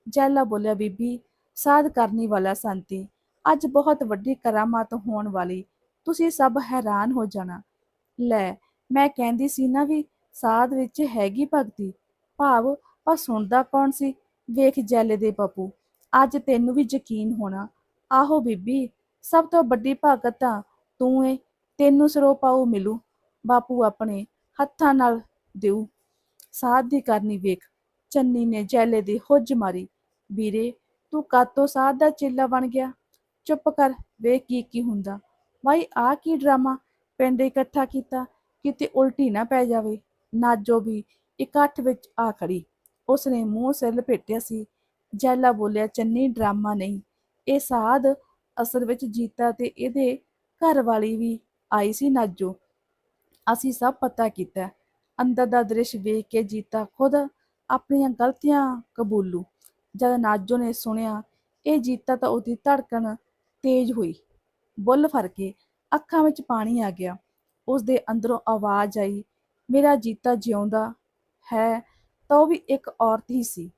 S1: ਜੈਲਾ ਬੋਲਿਆ, ਬੀਬੀ, ਸਾਧ ਕਰਨੀ ਵਾਲਾ ਸੰਤੀ, ਅੱਜ ਬਹੁਤ ਵੱਡੀ ਕਰਾਮਾਤ ਹੋਣ ਵਾਲੀ, ਤੁਸੀਂ ਸਭ ਹੈਰਾਨ ਹੋ ਜਾਣਾ। ਲੈ, ਮੈਂ ਕਹਿੰਦੀ ਸੀ ਨਾ ਵੀ ਸਾਧ ਵਿੱਚ ਹੈਗੀ ਭਗਤੀ, ਭਾਵ ਪਰ ਸੁਣਦਾ ਕੌਣ ਸੀ? ਵੇਖ ਜੈਲੇ ਦੇ ਬਾਪੂ ਅੱਜ ਤੈਨੂੰ ਵੀ ਯਕੀਨ ਹੋਣਾ। ਆਹੋ ਬੀਬੀ, ਸਭ ਤੋਂ ਵੱਡੀ ਭਗਤ ਤਾਂ ਤੂੰ ਏ, ਤੈਨੂੰ ਸਰੋ ਪਾਉ ਮਿਲੂ, ਬਾਪੂ ਆਪਣੇ ਹੱਥਾਂ ਨਾਲ ਦਿਉ ਸਾਧ ਦੀ ਕਰਨੀ ਵੇਖ, ਚੰਨੀ ਨੇ ਜੈਲੇ ਦੀ ਹੁੱਜ ਮਾਰੀ। ਵੀਰੇ, ਤੂੰ ਕਾਤੋਂ ਸਾਧ ਦਾ ਚੇਲਾ ਬਣ ਗਿਆ? ਚੁੱਪ ਕਰ, ਵੇਖ ਕੀ ਕੀ ਹੁੰਦਾ। ਭਾਈ ਆ ਕੀ ਡਰਾਮਾ? ਪਿੰਡ ਇਕੱਠਾ ਕੀਤਾ, ਕਿਤੇ ਉਲਟੀ ਨਾ ਪੈ ਜਾਵੇ। ਨਾਜੋ ਵੀ ਇਕੱਠ ਵਿੱਚ ਆ ਖੜੀ। ਉਸਨੇ ਮੂੰਹ ਸਿਰ ਲਪੇਟਿਆ ਸੀ। ਜੈਲਾ ਬੋਲਿਆ, ਚੰਨੀ, ਡਰਾਮਾ ਨਹੀਂ। ਇਹ ਸਾਧ ਅਸਲ ਵਿੱਚ ਜੀਤਾ ਤੇ ਇਹਦੇ ਘਰ ਵਾਲੀ ਵੀ ਆਈ ਸੀ ਨਾਜੋ। ਅਸੀਂ ਸਭ ਪਤਾ ਕੀਤਾ। ਅੰਦਰ ਦਾ ਦ੍ਰਿਸ਼ ਵੇਖ ਕੇ ਜੀਤਾ ਖੁਦ ਆਪਣੀਆਂ ਗਲਤੀਆਂ ਕਬੂਲੂ। ਜਦ ਨਾਜੋ ਨੇ ਸੁਣਿਆ, ਇਹ ਜੀਤਾ ਤਾਂ ਉਹਦੀ ਧੜਕਣ ਤੇਜ਼ ਹੋਈ। ਬੁੱਲ ਫੜ ਕੇ ਅੱਖਾਂ ਵਿੱਚ ਪਾਣੀ ਆ ਗਿਆ। ਉਸ ਦੇ ਅੰਦਰੋਂ ਆਵਾਜ਼ ਆਈ, ਮੇਰਾ ਜੀਤਾ ਜਿਉਂਦਾ ਹੈ ਤਾਂ ਉਹ ਵੀ ਇੱਕ ਔਰਤ ਹੀ ਸੀ।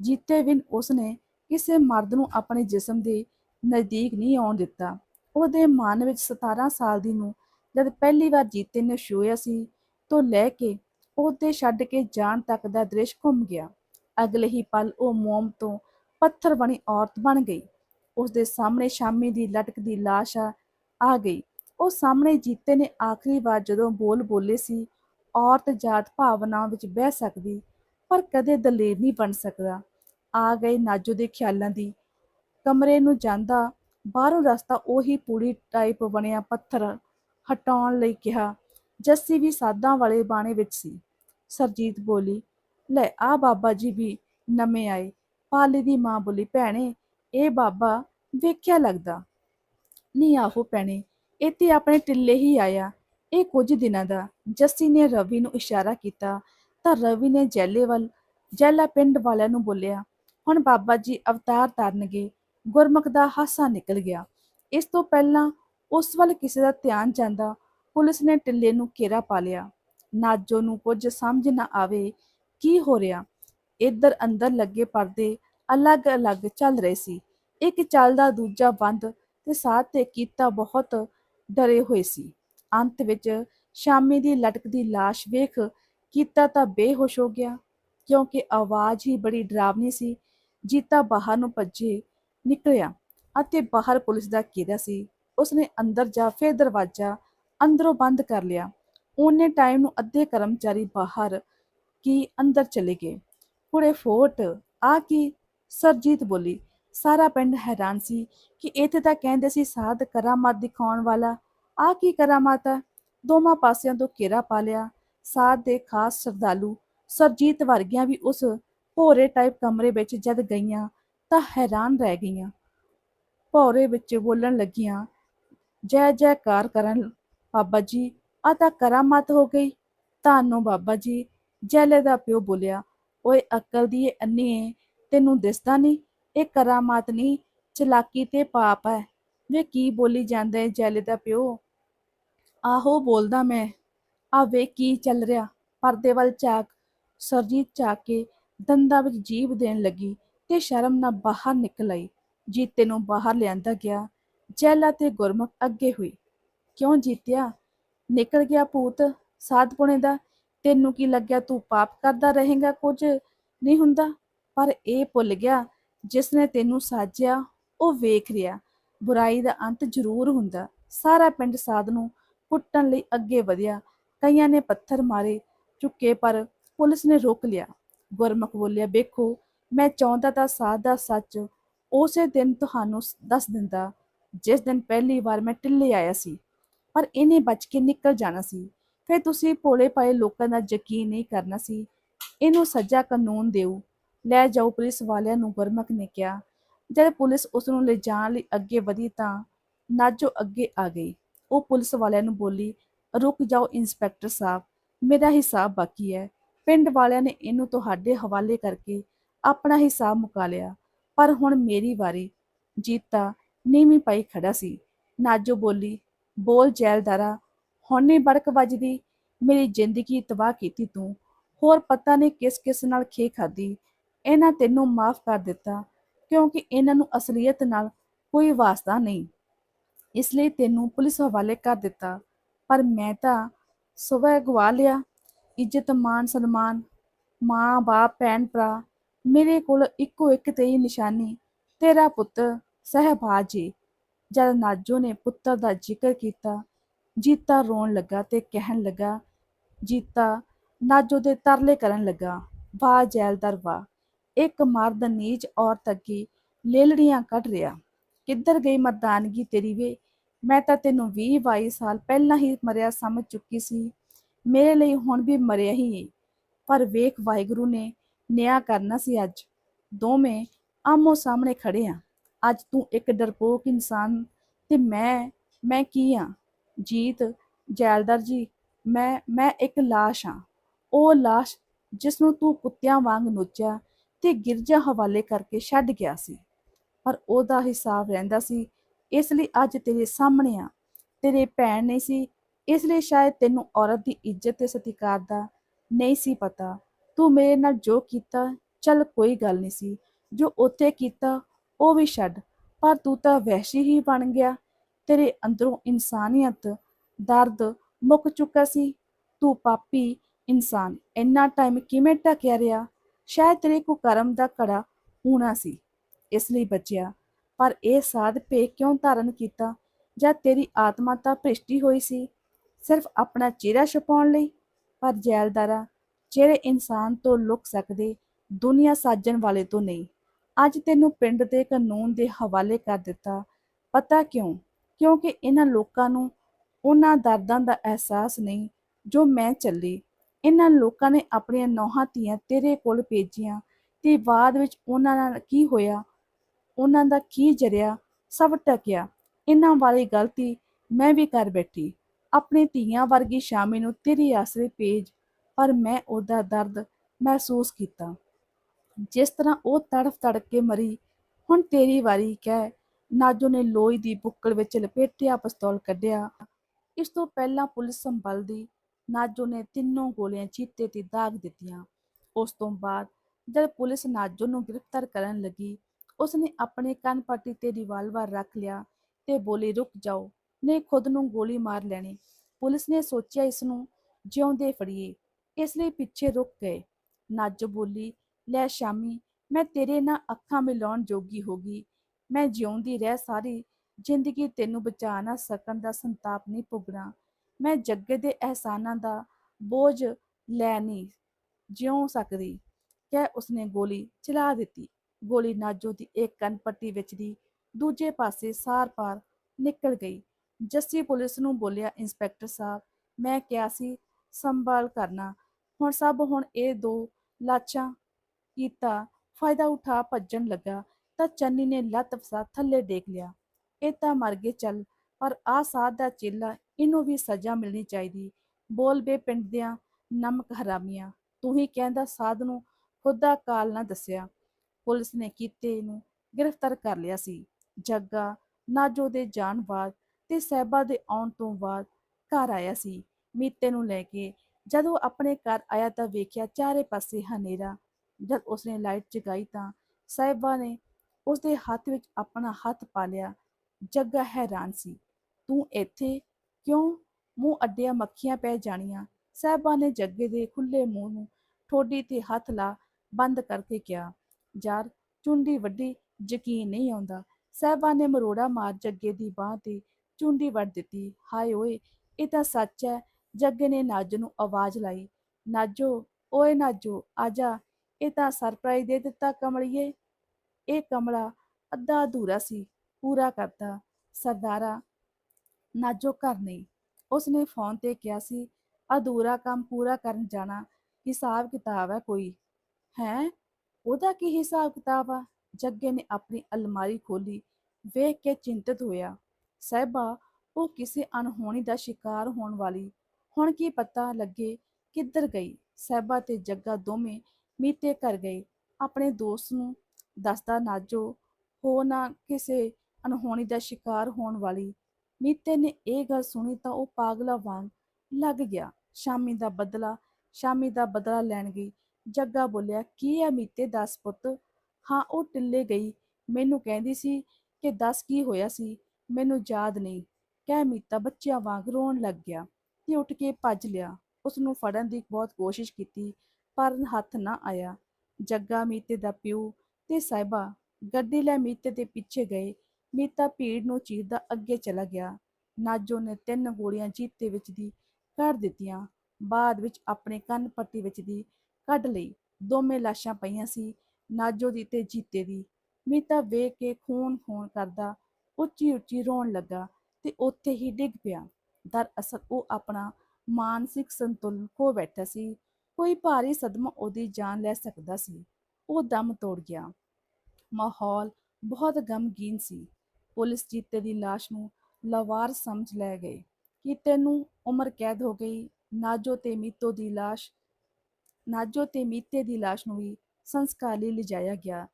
S1: ਜੀਤੇ ਬਿਨ ਉਸਨੇ ਕਿਸੇ ਮਰਦ ਨੂੰ ਆਪਣੇ ਜਿਸਮ ਦੇ ਨਜ਼ਦੀਕ ਨਹੀਂ ਆਉਣ ਦਿੱਤਾ। ਉਹਦੇ ਮਨ ਵਿੱਚ 17 ਸਾਲ ਦੀ ਨੂੰ ਜਦ ਪਹਿਲੀ ਵਾਰ ਜੀਤੇ ਨੇ ਛੂਹਿਆ ਸੀ ਤੋਂ ਲੈ ਕੇ ਉਹਦੇ ਛੱਡ ਕੇ ਜਾਣ ਤੱਕ ਦਾ ਦ੍ਰਿਸ਼ ਘੁੰਮ ਗਿਆ। ਅਗਲੇ ਹੀ ਪਲ ਉਹ ਮੋਮ ਤੋਂ ਪੱਥਰ ਬਣੀ ਔਰਤ ਬਣ ਗਈ। ਉਸ ਦੇ ਸਾਹਮਣੇ ਸ਼ਾਮੀ ਦੀ ਲਟਕਦੀ ਲਾਸ਼ ਆ ਆ ਗਈ। ਉਹ ਸਾਹਮਣੇ ਜੀਤੇ ਨੇ ਆਖਰੀ ਵਾਰ ਜਦੋਂ ਬੋਲ ਬੋਲੇ ਸੀ, ਔਰਤ ਜਾਤ ਭਾਵਨਾ ਵਿੱਚ ਬਹਿ ਸਕਦੀ, ਪਰ ਕਦੇ ਦਲੇਰ ਨਹੀਂ ਬਣ ਸਕਦਾ। ਆ ਗਏ ਨਾਜੋ ਦੇ ਖਿਆਲਾਂ ਦੀ। ਕਮਰੇ ਨੂੰ ਜਾਂਦਾ, ਬਾਹਰੋਂ ਰਸਤਾ ਉਹੀ ਪੂੜੀ ਟਾਈਪ ਬਣਿਆ ਪੱਥਰ ਹਟਾਉਣ ਲਈ ਕਿਹਾ। ਜੱਸੀ ਵੀ ਸਾਦਾਂ ਵਾਲੇ ਬਾਣੇ ਵਿੱਚ ਸੀ। ਸਰਜੀਤ ਬੋਲੀ, ਲੈ ਆ ਬਾਬਾ ਜੀ ਵੀ ਨਵੇਂ ਆਏ। ਪਾਲੀ ਦੀ ਮਾਂ ਬੋਲੀ, ਭੈਣੇ, ਇਹ ਬਾਬਾ ਵੇਖਿਆ ਲੱਗਦਾ। ਨਹੀਂ ਆਹੋ ਭੈਣੇ ਇਹ ਤੇ ਆਪਣੇ ਟਿੱਲੇ ਹੀ ਆਇਆ। ਇਹ ਕੁਝ ਦਿਨਾਂ ਦਾ। ਜੱਸੀ ਨੇ ਰਵੀ ਨੂੰ ਇਸ਼ਾਰਾ ਕੀਤਾ ਤਾਂ ਰਵੀ ਨੇ ਜੈਲੇ ਵੱਲ, ਜੈਲਾ ਪਿੰਡ ਵਾਲਿਆਂ ਨੂੰ ਬੋਲਿਆ ਹੁਣ ਬਾਬਾ ਜੀ ਅਵਤਾਰ ਤਾਰਨਗੇ, ਗੁਰਮੁਖ ਦਾ ਹਾਸਾ ਨਿਕਲ ਗਿਆ। ਇਸ ਤੋਂ ਪਹਿਲਾਂ ਉਸ ਵੱਲ ਕਿਸੇ ਦਾ ਧਿਆਨ ਜਾਂਦਾ, ਪੁਲਿਸ ਨੇ ਟਿੱਲੇ ਨੂੰ ਘੇਰਾ ਪਾ ਲਿਆ। ਨਾਜੋ ਨੂੰ ਕੁਝ ਸਮਝ ਨਾ ਆਵੇ, ਕੀ ਹੋ ਰਿਹਾ? ਇੱਧਰ ਅੰਦਰ ਲੱਗੇ ਪਰਦੇ ਅਲੱਗ-ਅਲੱਗ ਚੱਲ ਰਹੇ ਸੀ। ਇੱਕ ਚੱਲਦਾ ਦੂਜਾ ਬੰਦ ਤੇ ਸਾਥ ਤੇ ਕੀਤਾ ਬਹੁਤ ਡਰੇ ਹੋਏ ਸੀ। ਅੰਤ ਵਿੱਚ ਸ਼ਾਮੀ ਦੀ ਲਟਕਦੀ ਲਾਸ਼ ਵੇਖ ਕੀਤਾ ਤਾਂ ਬੇਹੋਸ਼ ਹੋ ਗਿਆ, ਕਿਉਂਕਿ ਆਵਾਜ਼ ਹੀ ਬੜੀ ਡਰਾਵਨੀ ਸੀ ਜੀਤਾ ਬਾਹਰ ਨੂੰ ਭੱਜੇ ਨਿਕਲਿਆ ਅਤੇ ਬਾਹਰ ਪੁਲਿਸ ਦਾ ਘੇਰਾ ਸੀ, ਉਸਨੇ ਅੰਦਰ ਜਾ ਫਿਰ ਦਰਵਾਜ਼ਾ ਅੰਦਰੋਂ ਬੰਦ ਕਰ ਲਿਆ। ਉਹਨੇ ਟਾਈਮ ਨੂੰ ਅੱਧੇ ਕਰਮਚਾਰੀ ਬਾਹਰ ਕੀ ਅੰਦਰ ਚਲੇ ਗਏ। ਕੁੜੇ ਫੋਟ, ਆ ਕੀ? ਸਰਜੀਤ ਬੋਲੀ, ਸਾਰਾ ਪਿੰਡ ਹੈਰਾਨ ਸੀ ਕਿ ਇੱਥੇ ਤਾਂ ਕਹਿੰਦੇ ਸੀ ਸਾਧ ਕਰਾਮਾਤ ਦਿਖਾਉਣ ਵਾਲਾ। ਆ ਕੀ ਕਰਾਮਾਤ ਹੈ ਦੋਵਾਂ ਪਾਸਿਆਂ ਤੋਂ ਘੇਰਾ ਪਾ ਲਿਆ। ਸਾਧ ਦੇ ਖਾਸ ਸ਼ਰਧਾਲੂ ਸਰਜੀਤ ਵਰਗਿਆਂ ਵੀ ਉਸ ਭੋਰੇ ਟਾਈਪ ਕਮਰੇ ਵਿੱਚ ਜਦ ਗਈਆਂ ਤਾਂ ਹੈਰਾਨ ਰਹਿ ਗਈਆਂ। ਭੋਰੇ ਵਿੱਚ ਬੋਲਣ ਲੱਗੀਆਂ, ਜੈ ਜੈਕਾਰ ਕਰਨ ਬਾਬਾ ਜੀ, ਆ ਤਾਂ ਕਰਾਮਾਤ ਹੋ ਗਈ। ਤੁਹਾਨੂੰ ਬਾਬਾ ਜੀ, ਜੈਲੇ ਦਾ ਪਿਓ ਬੋਲਿਆ। ਓਏ ਅਕਲ ਦੀ ਇਹ ਅੰਨੀ ਏ, ਤੈਨੂੰ ਦਿਸਦਾ ਨਹੀਂ? ਇਹ ਕਰਾਮਾਤ ਨਹੀਂ, ਚਲਾਕੀ ਤੇ ਪਾਪ ਹੈ। ਵੇ ਕੀ ਬੋਲੀ ਜਾਂਦਾ ਏ ਜੈਲੇ ਦਾ ਪਿਓ? ਆਹੋ, ਬੋਲਦਾ ਮੈਂ। ਆ ਵੇ ਕੀ ਚੱਲ ਰਿਹਾ? ਪਰਦੇ ਵੱਲ ਝਾਕ ਸਰਜੀਤ ਝਾਕ ਦੰਦਾਂ ਵਿੱਚ ਜੀਭ ਦੇਣ ਲੱਗੀ ਤੇ ਸ਼ਰਮ ਨਾਲ ਬਾਹਰ ਨਿਕਲ ਆਈ। ਜੀਤੇ ਨੂੰ ਬਾਹਰ ਲਿਆਂਦਾ ਗਿਆ। ਜੈਲਾ ਤੇ ਗੁਰਮੁਖ ਅੱਗੇ ਹੋਈ ਕਿਉਂ ਜੀਤਿਆ? ਨਿਕਲ ਗਿਆ ਭੂਤ। ਸਾਧਪੁਣੇ ਦਾ। ਤੈਨੂੰ ਕੀ ਲੱਗਿਆ ਤੂੰ ਪਾਪ ਕਰਦਾ ਰਹੇਗਾ ਕੁਝ ਨਹੀਂ ਹੁੰਦਾ? ਪਰ ਇਹ ਭੁੱਲ ਗਿਆ। ਜਿਸ ਨੇ ਤੈਨੂੰ ਸਾਜਿਆ, ਉਹ ਵੇਖ ਰਿਹਾ। ਬੁਰਾਈ ਦਾ ਅੰਤ ਜ਼ਰੂਰ ਹੁੰਦਾ। ਸਾਰਾ ਪਿੰਡ ਸਾਧ ਨੂੰ ਕੁੱਟਣ ਲਈ ਅੱਗੇ ਵਧਿਆ। ਕਈਆਂ ਨੇ ਪੱਥਰ ਮਾਰੇ ਚੁੱਕੇ ਪਰ ਪੁਲਿਸ ਨੇ ਰੋਕ ਲਿਆ। ਗੁਰਮੁਖ ਬੋਲਿਆ, ਵੇਖੋ, ਮੈਂ ਚਾਹੁੰਦਾ ਤਾਂ ਸਾਧ ਦਾ ਸੱਚ ਉਸੇ ਦਿਨ ਤੁਹਾਨੂੰ ਦੱਸ ਦਿੰਦਾ, ਜਿਸ ਦਿਨ ਪਹਿਲੀ ਵਾਰ ਮੈਂ ਟਿੱਲੇ ਆਇਆ ਸੀ। ਪਰ ਇਹਨੇ ਬਚ ਕੇ ਨਿਕਲ ਜਾਣਾ ਸੀ। ਫਿਰ ਤੁਸੀਂ ਭੋਲੇ ਪਾਏ ਲੋਕਾਂ ਦਾ ਯਕੀਨ ਨਹੀਂ ਕਰਨਾ ਸੀ। ਇਹਨੂੰ ਸਜ਼ਾ ਕਾਨੂੰਨ ਦਿਓ। ਲੈ ਜਾਓ, ਪੁਲਿਸ ਵਾਲਿਆਂ ਨੂੰ ਗੁਰਮੁਖ ਨੇ ਕਿਹਾ। ਜਦ ਪੁਲਿਸ ਉਸ ਨੂੰ ਲੈ ਲਈ ਅੱਗੇ ਵਧੀ ਤਾਂ ਨਾਜੋ ਅੱਗੇ ਆ ਗਈ। ਉਹ ਪੁਲਿਸ ਵਾਲਿਆਂ ਨੂੰ ਬੋਲੀ, ਰੁਕ ਜਾਓ, ਇੰਸਪੈਕਟਰ ਸਾਹਿਬ। ਮੇਰਾ ਹਿਸਾਬ ਬਾਕੀ ਹੈ। ਪਿੰਡ ਵਾਲਿਆਂ ਨੇ ਇਹਨੂੰ ਤੁਹਾਡੇ ਹਵਾਲੇ ਕਰਕੇ ਆਪਣਾ ਹਿਸਾਬ ਮੁਕਾ ਲਿਆ। ਪਰ ਹੁਣ ਮੇਰੀ ਵਾਰੀ। ਜੀਤਾ ਨੀਵੀਂ ਪਾਈ ਖੜਾ ਸੀ। ਨਾਜੋ ਬੋਲੀ, ਬੋਲ ਜੈਲਦਾਰਾ, ਹੁਣ ਨਹੀਂ ਬੜਕ ਵੱਜਦੀ। ਮੇਰੀ ਜ਼ਿੰਦਗੀ ਤਬਾਹ ਕੀਤੀ ਤੂੰ। ਹੋਰ ਪਤਾ ਨਹੀਂ ਕਿਸ ਕਿਸ ਨਾਲ ਖੇ ਖਾਦੀ ਇਹਨਾਂ ਤੈਨੂੰ ਮਾਫ ਕਰ ਦਿੱਤਾ, ਕਿਉਂਕਿ ਇਹਨਾਂ ਨੂੰ ਅਸਲੀਅਤ ਨਾਲ ਕੋਈ ਵਾਸਤਾ ਨਹੀਂ। ਇਸ ਲਈ ਤੈਨੂੰ ਪੁਲਿਸ ਹਵਾਲੇ ਕਰ ਦਿੱਤਾ। ਪਰ ਮੈਂ ਤਾਂ ਸਵੈ ਗਵਾ ਲਿਆ। ਇੱਜ਼ਤ ਮਾਨ ਸਨਮਾਨ, ਮਾਂ, ਬਾਪ, ਭੈਣ, ਭਰਾ, ਮੇਰੇ ਕੋਲ ਇੱਕੋ ਇੱਕ ਤੇ ਹੀ ਨਿਸ਼ਾਨੀ, ਤੇਰਾ ਪੁੱਤ ਸਹਿਬਾਜ ਏ। ਜਦ ਨਾਜੋ ਨੇ ਪੁੱਤਰ ਦਾ ਜ਼ਿਕਰ ਕੀਤਾ, ਜੀਤਾ ਰੋਣ ਲੱਗਾ ਤੇ ਕਹਿਣ ਲੱਗਾ, ਜੀਤਾ, ਨਾਜੋ ਦੇ ਤਰਲੇ ਕਰਨ ਲੱਗਾ, ਵਾਹ ਜੈਲਦਾਰ ਵਾਹ ਇੱਕ ਮਰਦ ਨੀਚ ਔਰਤ ਅੱਗੇ ਲੇਲੜੀਆਂ ਕੱਢ ਰਿਹਾ, ਕਿੱਧਰ ਗਈ ਮਰਦਾਨਗੀ ਤੇਰੀ ਵੇ? ਮੈਂ ਤਾਂ ਤੈਨੂੰ 20 22 ਸਾਲ ਪਹਿਲਾਂ ਹੀ ਮਰਿਆ ਸਮਝ ਚੁੱਕੀ ਸੀ। ਮੇਰੇ ਲਈ ਹੁਣ ਵੀ ਮਰਿਆ ਹੀ ਏ। ਪਰ ਵੇਖ ਵਾਹਿਗੁਰੂ ਨੇ ਨਿਆ ਕਰਨਾ ਸੀ ਅੱਜ। ਦੋਵੇਂ ਆਮੋ ਸਾਹਮਣੇ ਖੜੇ ਆ। ਅੱਜ ਤੂੰ ਇੱਕ ਡਰਪੋਕ ਇਨਸਾਨ ਤੇ ਮੈਂ ਮੈਂ ਕੀ ਆ? ਜੀਤ, ਜੈਲਦਾਰ ਜੀ, ਮੈਂ ਮੈਂ ਇੱਕ ਲਾਸ਼ ਆ। ਉਹ ਲਾਸ਼ ਜਿਸ ਨੂੰ ਤੂੰ ਕੁੱਤਿਆਂ ਵਾਂਗ ਨੋਚਿਆ ਤੇ ਗਿਰਜਾ ਹਵਾਲੇ ਕਰਕੇ ਛੱਡ ਗਿਆ ਸੀ। ਪਰ ਉਹਦਾ ਹਿਸਾਬ ਰਹਿੰਦਾ ਸੀ, ਇਸ ਲਈ ਅੱਜ ਤੇਰੇ ਸਾਹਮਣੇ ਆ। ਤੇਰੇ ਭੈਣ ਨੇ ਸੀ ਇਸ ਲਈ ਸ਼ਾਇਦ ਤੈਨੂੰ ਔਰਤ ਦੀ ਇੱਜ਼ਤ ਤੇ ਸਤਿਕਾਰ ਦਾ ਨਹੀਂ ਸੀ ਪਤਾ। ਤੂੰ ਮੇਰੇ ਨਾਲ ਜੋ ਕੀਤਾ, ਚੱਲ ਕੋਈ ਗੱਲ ਨਹੀਂ ਸੀ। ਜੋ ਉੱਥੇ ਕੀਤਾ, ਉਹ ਵੀ ਛੱਡ। ਪਰ ਤੂੰ ਤਾਂ ਵਹਿਸ਼ੀ ਹੀ ਬਣ ਗਿਆ। ਤੇਰੇ ਅੰਦਰੋਂ ਇਨਸਾਨੀਅਤ, ਦਰਦ ਮੁੱਕ ਚੁੱਕਾ ਸੀ। ਤੂੰ ਪਾਪੀ ਇਨਸਾਨ। ਇੰਨਾ ਟਾਈਮ ਕਿਵੇਂ ਟਕਿਆ ਰਿਹਾ? ਸ਼ਾਇਦ ਤੇਰੇ ਕੋ ਕਰਮ ਦਾ ਕੜਾ ਹੋਣਾ ਸੀ, ਇਸ ਲਈ ਬਚਿਆ। ਪਰ ਇਹ ਸਾਧ ਭੇ ਕਿਉਂ ਧਾਰਨ ਕੀਤਾ? ਜਦ ਤੇਰੀ ਆਤਮਾ ਤਾਂ ਭ੍ਰਿਸ਼ਟੀ ਹੋਈ ਸੀ? ਸਿਰਫ ਆਪਣਾ ਚਿਹਰਾ ਛੁਪਾਉਣ ਲਈ, ਪਰ ਜੈਲਦਾਰਾ ਚਿਹਰੇ ਇਨਸਾਨ ਤੋਂ ਲੁਕ ਸਕਦੇ, ਦੁਨੀਆ ਸਾਜਣ ਵਾਲੇ ਤੋਂ ਨਹੀਂ। ਅੱਜ ਤੈਨੂੰ ਪਿੰਡ ਦੇ ਕਾਨੂੰਨ ਦੇ ਹਵਾਲੇ ਕਰ ਦਿੱਤਾ। ਪਤਾ ਕਿਉਂ? ਕਿਉਂਕਿ ਇਹਨਾਂ ਲੋਕਾਂ ਨੂੰ ਉਹਨਾਂ ਦਰਦਾਂ ਦਾ ਅਹਿਸਾਸ ਨਹੀਂ ਜੋ ਮੈਂ ਚੱਲੀ। ਇਹਨਾਂ ਲੋਕਾਂ ਨੇ ਆਪਣੀਆਂ ਨੌਹਾਂ ਧੀਆਂ ਤੇਰੇ ਕੋਲ ਭੇਜੀਆਂ ਤੇ ਬਾਅਦ ਵਿੱਚ ਉਹਨਾਂ ਨਾਲ ਕੀ ਹੋਇਆ? ਉਹਨਾਂ ਦਾ ਕੀ ਜਰਿਆ? ਸਭ ਟਕਿਆ। ਇਹਨਾਂ ਵਾਲੀ ਗਲਤੀ ਮੈਂ ਵੀ ਕਰ ਬੈਠੀ। ਆਪਣੇ ਧੀਆਂ ਵਰਗੀ ਸ਼ਾਮੀ ਨੂੰ ਤੇਰੀ ਆਸਰੇ ਭੇਜ, ਪਰ ਮੈਂ ਉਹਦਾ ਦਰਦ ਮਹਿਸੂਸ ਕੀਤਾ। ਜਿਸ ਤਰ੍ਹਾਂ ਉਹ ਤੜਫ ਤੜਕ ਕੇ ਮਰੀ, ਹੁਣ ਤੇਰੀ ਵਾਰੀ ਕਹਿ, ਨਾਜੋ ਨੇ ਲੋਈ ਦੀ ਬੁੱਕਲ ਵਿੱਚ ਲਪੇਟਿਆ ਪਿਸਤੌਲ ਕੱਢਿਆ। ਇਸ ਤੋਂ ਪਹਿਲਾਂ ਪੁਲਿਸ ਸੰਭਲਦੀ, ਨਾਜੋ ਨੇ ਤਿੰਨੋਂ ਗੋਲੀਆਂ ਚੀਤੇ ਤੇ ਦਾਗ ਦਿੱਤੀਆਂ। ਉਸ ਤੋਂ ਬਾਅਦ ਜਦ ਪੁਲਿਸ ਨਾਜੋ ਨੂੰ ਗ੍ਰਿਫਤਾਰ ਕਰਨ ਲੱਗੀ, ਉਸਨੇ ਆਪਣੇ ਕੰਨ ਪੱਟੀ ਤੇ ਰਿਵਾਲਵਰ ਰੱਖ ਲਿਆ ਤੇ ਬੋਲੀ, ਰੁਕ ਜਾਓ। ਨੇ ਖੁਦ ਨੂੰ ਗੋਲੀ ਮਾਰ ਲੈਣੀ। ਪੁਲਿਸ ਨੇ ਸੋਚਿਆ ਇਸ ਨੂੰ ਜਿਉਂਦੇ ਫੜੀਏ। ਇਸ ਲਈ ਪਿੱਛੇ ਰੁਕ ਗਏ। ਨਾਜੋ ਬੋਲੀ, ਲੈ ਸ਼ਾਮੀ, ਮੈਂ ਤੇਰੇ ਨਾਲ ਅੱਖਾਂ ਮਿਲਾਉਣ ਜੋਗੀ ਹੋ ਗਈ। ਮੈਂ ਜਿਉਂਦੀ ਰਹਿ ਸਾਰੀ ਜ਼ਿੰਦਗੀ ਤੈਨੂੰ ਬਚਾ ਨਾ ਸਕਣ ਦਾ ਸੰਤਾਪ ਨਹੀਂ ਭੁਗਣਾ। ਮੈਂ ਜੱਗੇ ਦੇ ਅਹਿਸਾਨਾਂ ਦਾ ਬੋਝ ਲੈ ਨਹੀਂ ਜਿਉ ਸਕਦੀ। ਕਹਿ ਉਸਨੇ ਗੋਲੀ ਚਲਾ ਦਿੱਤੀ। ਗੋਲੀ ਨਾਜੋ ਦੀ ਇੱਕ ਕੰਨ ਪੱਟੀ ਵਿੱਚ ਦੀ, ਦੂਜੇ ਪਾਸੇ ਸਾਰ-ਪਾਰ ਨਿਕਲ ਗਈ। ਜੱਸੀ ਪੁਲਿਸ ਨੂੰ ਬੋਲਿਆ, ਇੰਸਪੈਕਟਰ ਸਾਹਿਬ, ਮੈਂ ਕਿਹਾ ਸੀ ਸੰਭਾਲ ਕਰਨਾ। ਹੁਣ ਸਭ ਹੁਣ ਇਹ ਦੋ ਲਾਚਾਂ ਕੀਤਾ, ਫਾਇਦਾ ਉਠਾ ਭੱਜਣ ਲੱਗਾ ਤਾਂ ਚੰਨੀ ਨੇ ਲੱਤ ਫਸਾ ਥੱਲੇ ਡੇਕ ਲਿਆ। ਇਹ ਤਾਂ ਮਰ ਗਏ ਚੱਲ, ਪਰ ਆ ਸਾਧ ਦਾ ਚੇਲਾ, ਇਹਨੂੰ ਵੀ ਸਜ਼ਾ ਮਿਲਣੀ ਚਾਹੀਦੀ। ਬੋਲ ਬੇ ਪਿੰਡ ਦਿਆਂ ਨਮਕ ਹਰਾਮੀਆਂ, ਤੂੰ ਹੀ ਕਹਿੰਦਾ ਸਾਧ ਨੂੰ ਖੁਦਾ ਕਾਲ ਨਾ ਦੱਸਿਆ। ਪੁਲਿਸ ਨੇ ਕੀਤੇ ਨੂੰ ਗ੍ਰਿਫਤਾਰ ਕਰ ਲਿਆ ਸੀ। ਜੱਗਾ ਨਾਜੋ ਦੇ ਜਾਣ ਬਾਅਦ ਤੇ ਸਹਿਬਾ ਦੇ ਆਉਣ ਤੋਂ ਬਾਅਦ ਘਰ ਆਇਆ ਸੀ। ਮੀਤੇ ਨੂੰ ਲੈ ਕੇ ਜਦੋਂ ਆਪਣੇ ਘਰ ਆਇਆ ਤਾਂ ਵੇਖਿਆ ਚਾਰੇ ਪਾਸੇ ਹਨੇਰਾ। ਜਦ ਉਸਨੇ ਲਾਈਟ ਜਗਾਈ ਤਾਂ ਸਾਹਿਬਾ ਨੇ ਉਸਦੇ ਹੱਥ ਵਿੱਚ ਆਪਣਾ ਹੱਥ ਪਾ ਲਿਆ। ਜੱਗਾ ਹੈਰਾਨ ਸੀ, ਤੂੰ ਇੱਥੇ ਕਿਉਂ ਮੂੰਹ ਅੱਡਿਆ ਮੱਖੀਆਂ ਪੈ ਜਾਣੀਆਂ? ਸਾਹਿਬਾ ਨੇ ਜੱਗੇ ਦੇ ਖੁੱਲੇ ਮੂੰਹ ਨੂੰ ਠੋਡੀ ਤੇ ਹੱਥ ਲਾ ਬੰਦ ਕਰਕੇ ਕਿਹਾ, ਯਾਰ, ਚੁੰਡੀ ਵੱਡੀ ਯਕੀਨ ਨਹੀਂ ਆਉਂਦਾ। ਸਾਹਿਬਾ ਨੇ ਮਰੋੜਾ ਮਾਰ ਜੱਗੇ ਦੀ ਬਾਹ ਤੇ ਚੁੰਡੀ ਵੱਢ ਦਿੱਤੀ। ਹਾਏ ਓਏ, ਇਹ ਤਾਂ ਸੱਚ ਹੈ ਜੱਗੇ ਨੇ ਨਾਜੋ ਨੂੰ ਆਵਾਜ਼ ਲਾਈ, ਨਾਜੋ, ਓਏ ਨਾਜੋ ਆਜਾ ਇਹ ਤਾਂ ਸਰਪ੍ਰਾਈਜ਼ ਦੇ ਦਿੱਤਾ ਕਮਲੀਏ। ਇਹ ਕਮਲਾ ਅੱਧਾ ਅਧੂਰਾ ਸੀ, ਪੂਰਾ ਕਰਤਾ ਸਰਦਾਰਾ, ਨਾਜੋ ਘਰ ਨਹੀਂ। ਉਸਨੇ ਫੋਨ ਤੇ ਕਿਹਾ ਸੀ, ਅਧੂਰਾ ਕੰਮ ਪੂਰਾ ਕਰਨ ਜਾਣਾ। ਹਿਸਾਬ ਕਿਤਾਬ ਹੈ ਕੋਈ। ਹੈ? ਉਹਦਾ ਕੀ ਹਿਸਾਬ ਕਿਤਾਬ ਆ? ਜੱਗੇ ਨੇ ਆਪਣੀ ਅਲਮਾਰੀ ਖੋਲੀ ਵੇਖ ਕੇ ਚਿੰਤਤ ਹੋਇਆ। ਸਹਿਬਾ, ਉਹ ਕਿਸੇ ਅਣਹੋਣੀ ਦਾ ਸ਼ਿਕਾਰ ਹੋਣ ਵਾਲੀ। ਹੁਣ ਕੀ ਪਤਾ ਲੱਗੇ ਕਿੱਧਰ ਗਈ? ਸਹਿਬਾ ਤੇ ਜੱਗਾ ਦੋਵੇਂ ਮੀਤੇ ਘਰ ਗਏ। ਆਪਣੇ ਦੋਸਤ ਨੂੰ ਦੱਸਦਾ ਨਾਜੋ ਹੋ ਨਾ ਕਿਸੇ ਅਣਹੋਣੀ ਦਾ ਸ਼ਿਕਾਰ ਹੋਣ ਵਾਲੀ। ਮੀਤੇ ਨੇ ਇਹ ਗੱਲ ਸੁਣੀ ਤਾਂ ਉਹ ਪਾਗਲਾ ਵਾਂਗ ਲੱਗ ਗਿਆ। ਸ਼ਾਮੀ ਦਾ ਬਦਲਾ, ਸ਼ਾਮੀ ਦਾ ਬਦਲਾ ਲੈਣ ਗਈ। ਜੱਗਾ ਬੋਲਿਆ, ਕੀ ਹੈ ਮੀਤੇ, ਦੱਸ ਪੁੱਤ? ਹਾਂ, ਉਹ ਟਿੱਲੇ ਗਈ। ਮੈਨੂੰ ਕਹਿੰਦੀ ਸੀ ਕਿ ਦੱਸ ਕੀ ਹੋਇਆ ਸੀ? ਮੈਨੂੰ ਯਾਦ ਨਹੀਂ। ਕਹਿ ਮੀਤਾ ਬੱਚਿਆਂ ਵਾਂਗ ਰੋਣ ਲੱਗ ਗਿਆ ਤੇ ਉੱਠ ਕੇ ਭੱਜ ਲਿਆ। ਉਸ ਨੂੰ ਫੜਨ ਦੀ ਬਹੁਤ ਕੋਸ਼ਿਸ਼ ਕੀਤੀ, ਪਰ ਹੱਥ ਨਾ ਆਇਆ। ਜੱਗਾ ਮੀਤੇ ਦਾ ਪਿਓ ਤੇ ਸਾਹਿਬਾ ਗੱਡੀ ਲੈ ਮੀਤੇ ਦੇ ਪਿੱਛੇ ਗਏ। ਮੀਤਾ ਭੀੜ ਨੂੰ ਚੀਰਦਾ ਅੱਗੇ ਚਲਾ ਗਿਆ। ਨਾਜੋ ਨੇ ਤਿੰਨ ਗੋਲੀਆਂ ਜੀਤੇ ਵਿੱਚ ਦੀ ਕੱਢ ਦਿੱਤੀਆਂ। ਬਾਅਦ ਵਿੱਚ ਆਪਣੇ ਕੰਨ ਪੱਟੀ ਵਿੱਚ ਦੀ ਕੱਢ ਲਈ। ਦੋਵੇਂ ਲਾਸ਼ਾਂ ਪਈਆਂ ਸੀ ਨਾਜੋ ਦੀ ਤੇ ਜੀਤੇ ਦੀ। ਮੀਤਾ ਵੇਖ ਕੇ ਖੂਨ ਖੂਨ ਕਰਦਾ ਉੱਚੀ ਉੱਚੀ ਰੋਣ ਲੱਗਾ ਤੇ ਉੱਥੇ ਹੀ ਡਿੱਗ ਪਿਆ। ਦਰਅਸਲ ਉਹ ਆਪਣਾ ਮਾਨਸਿਕ ਸੰਤੁਲਨ ਖੋ ਬੈਠਾ ਸੀ। ਕੋਈ ਭਾਰੀ ਸਦਮਾ ਉਹਦੀ ਜਾਨ ਲੈ ਸਕਦਾ ਸੀ। ਉਹ ਦਮ ਤੋੜ ਗਿਆ। ਮਾਹੌਲ ਬਹੁਤ ਗਮਗੀਨ ਸੀ। ਪੁਲਿਸ ਜੀਤੇ ਦੀ ਲਾਸ਼ ਨੂੰ ਲਵਾਰ ਸਮਝ ਲੈ ਗਏ ਕੀਤੇ ਨੂੰ ਉਮਰ ਕੈਦ ਹੋ ਗਈ। ਨਾਜੋ ਤੇ ਮੀਤੋ ਦੀ ਲਾਸ਼, ਨਾਜੋ ਤੇ ਮੀਤੇ ਦੀ ਲਾਸ਼ ਨੂੰ ਵੀ ਸੰਸਕਾਰ ਲਈ ਲਿਜਾਇਆ ਗਿਆ।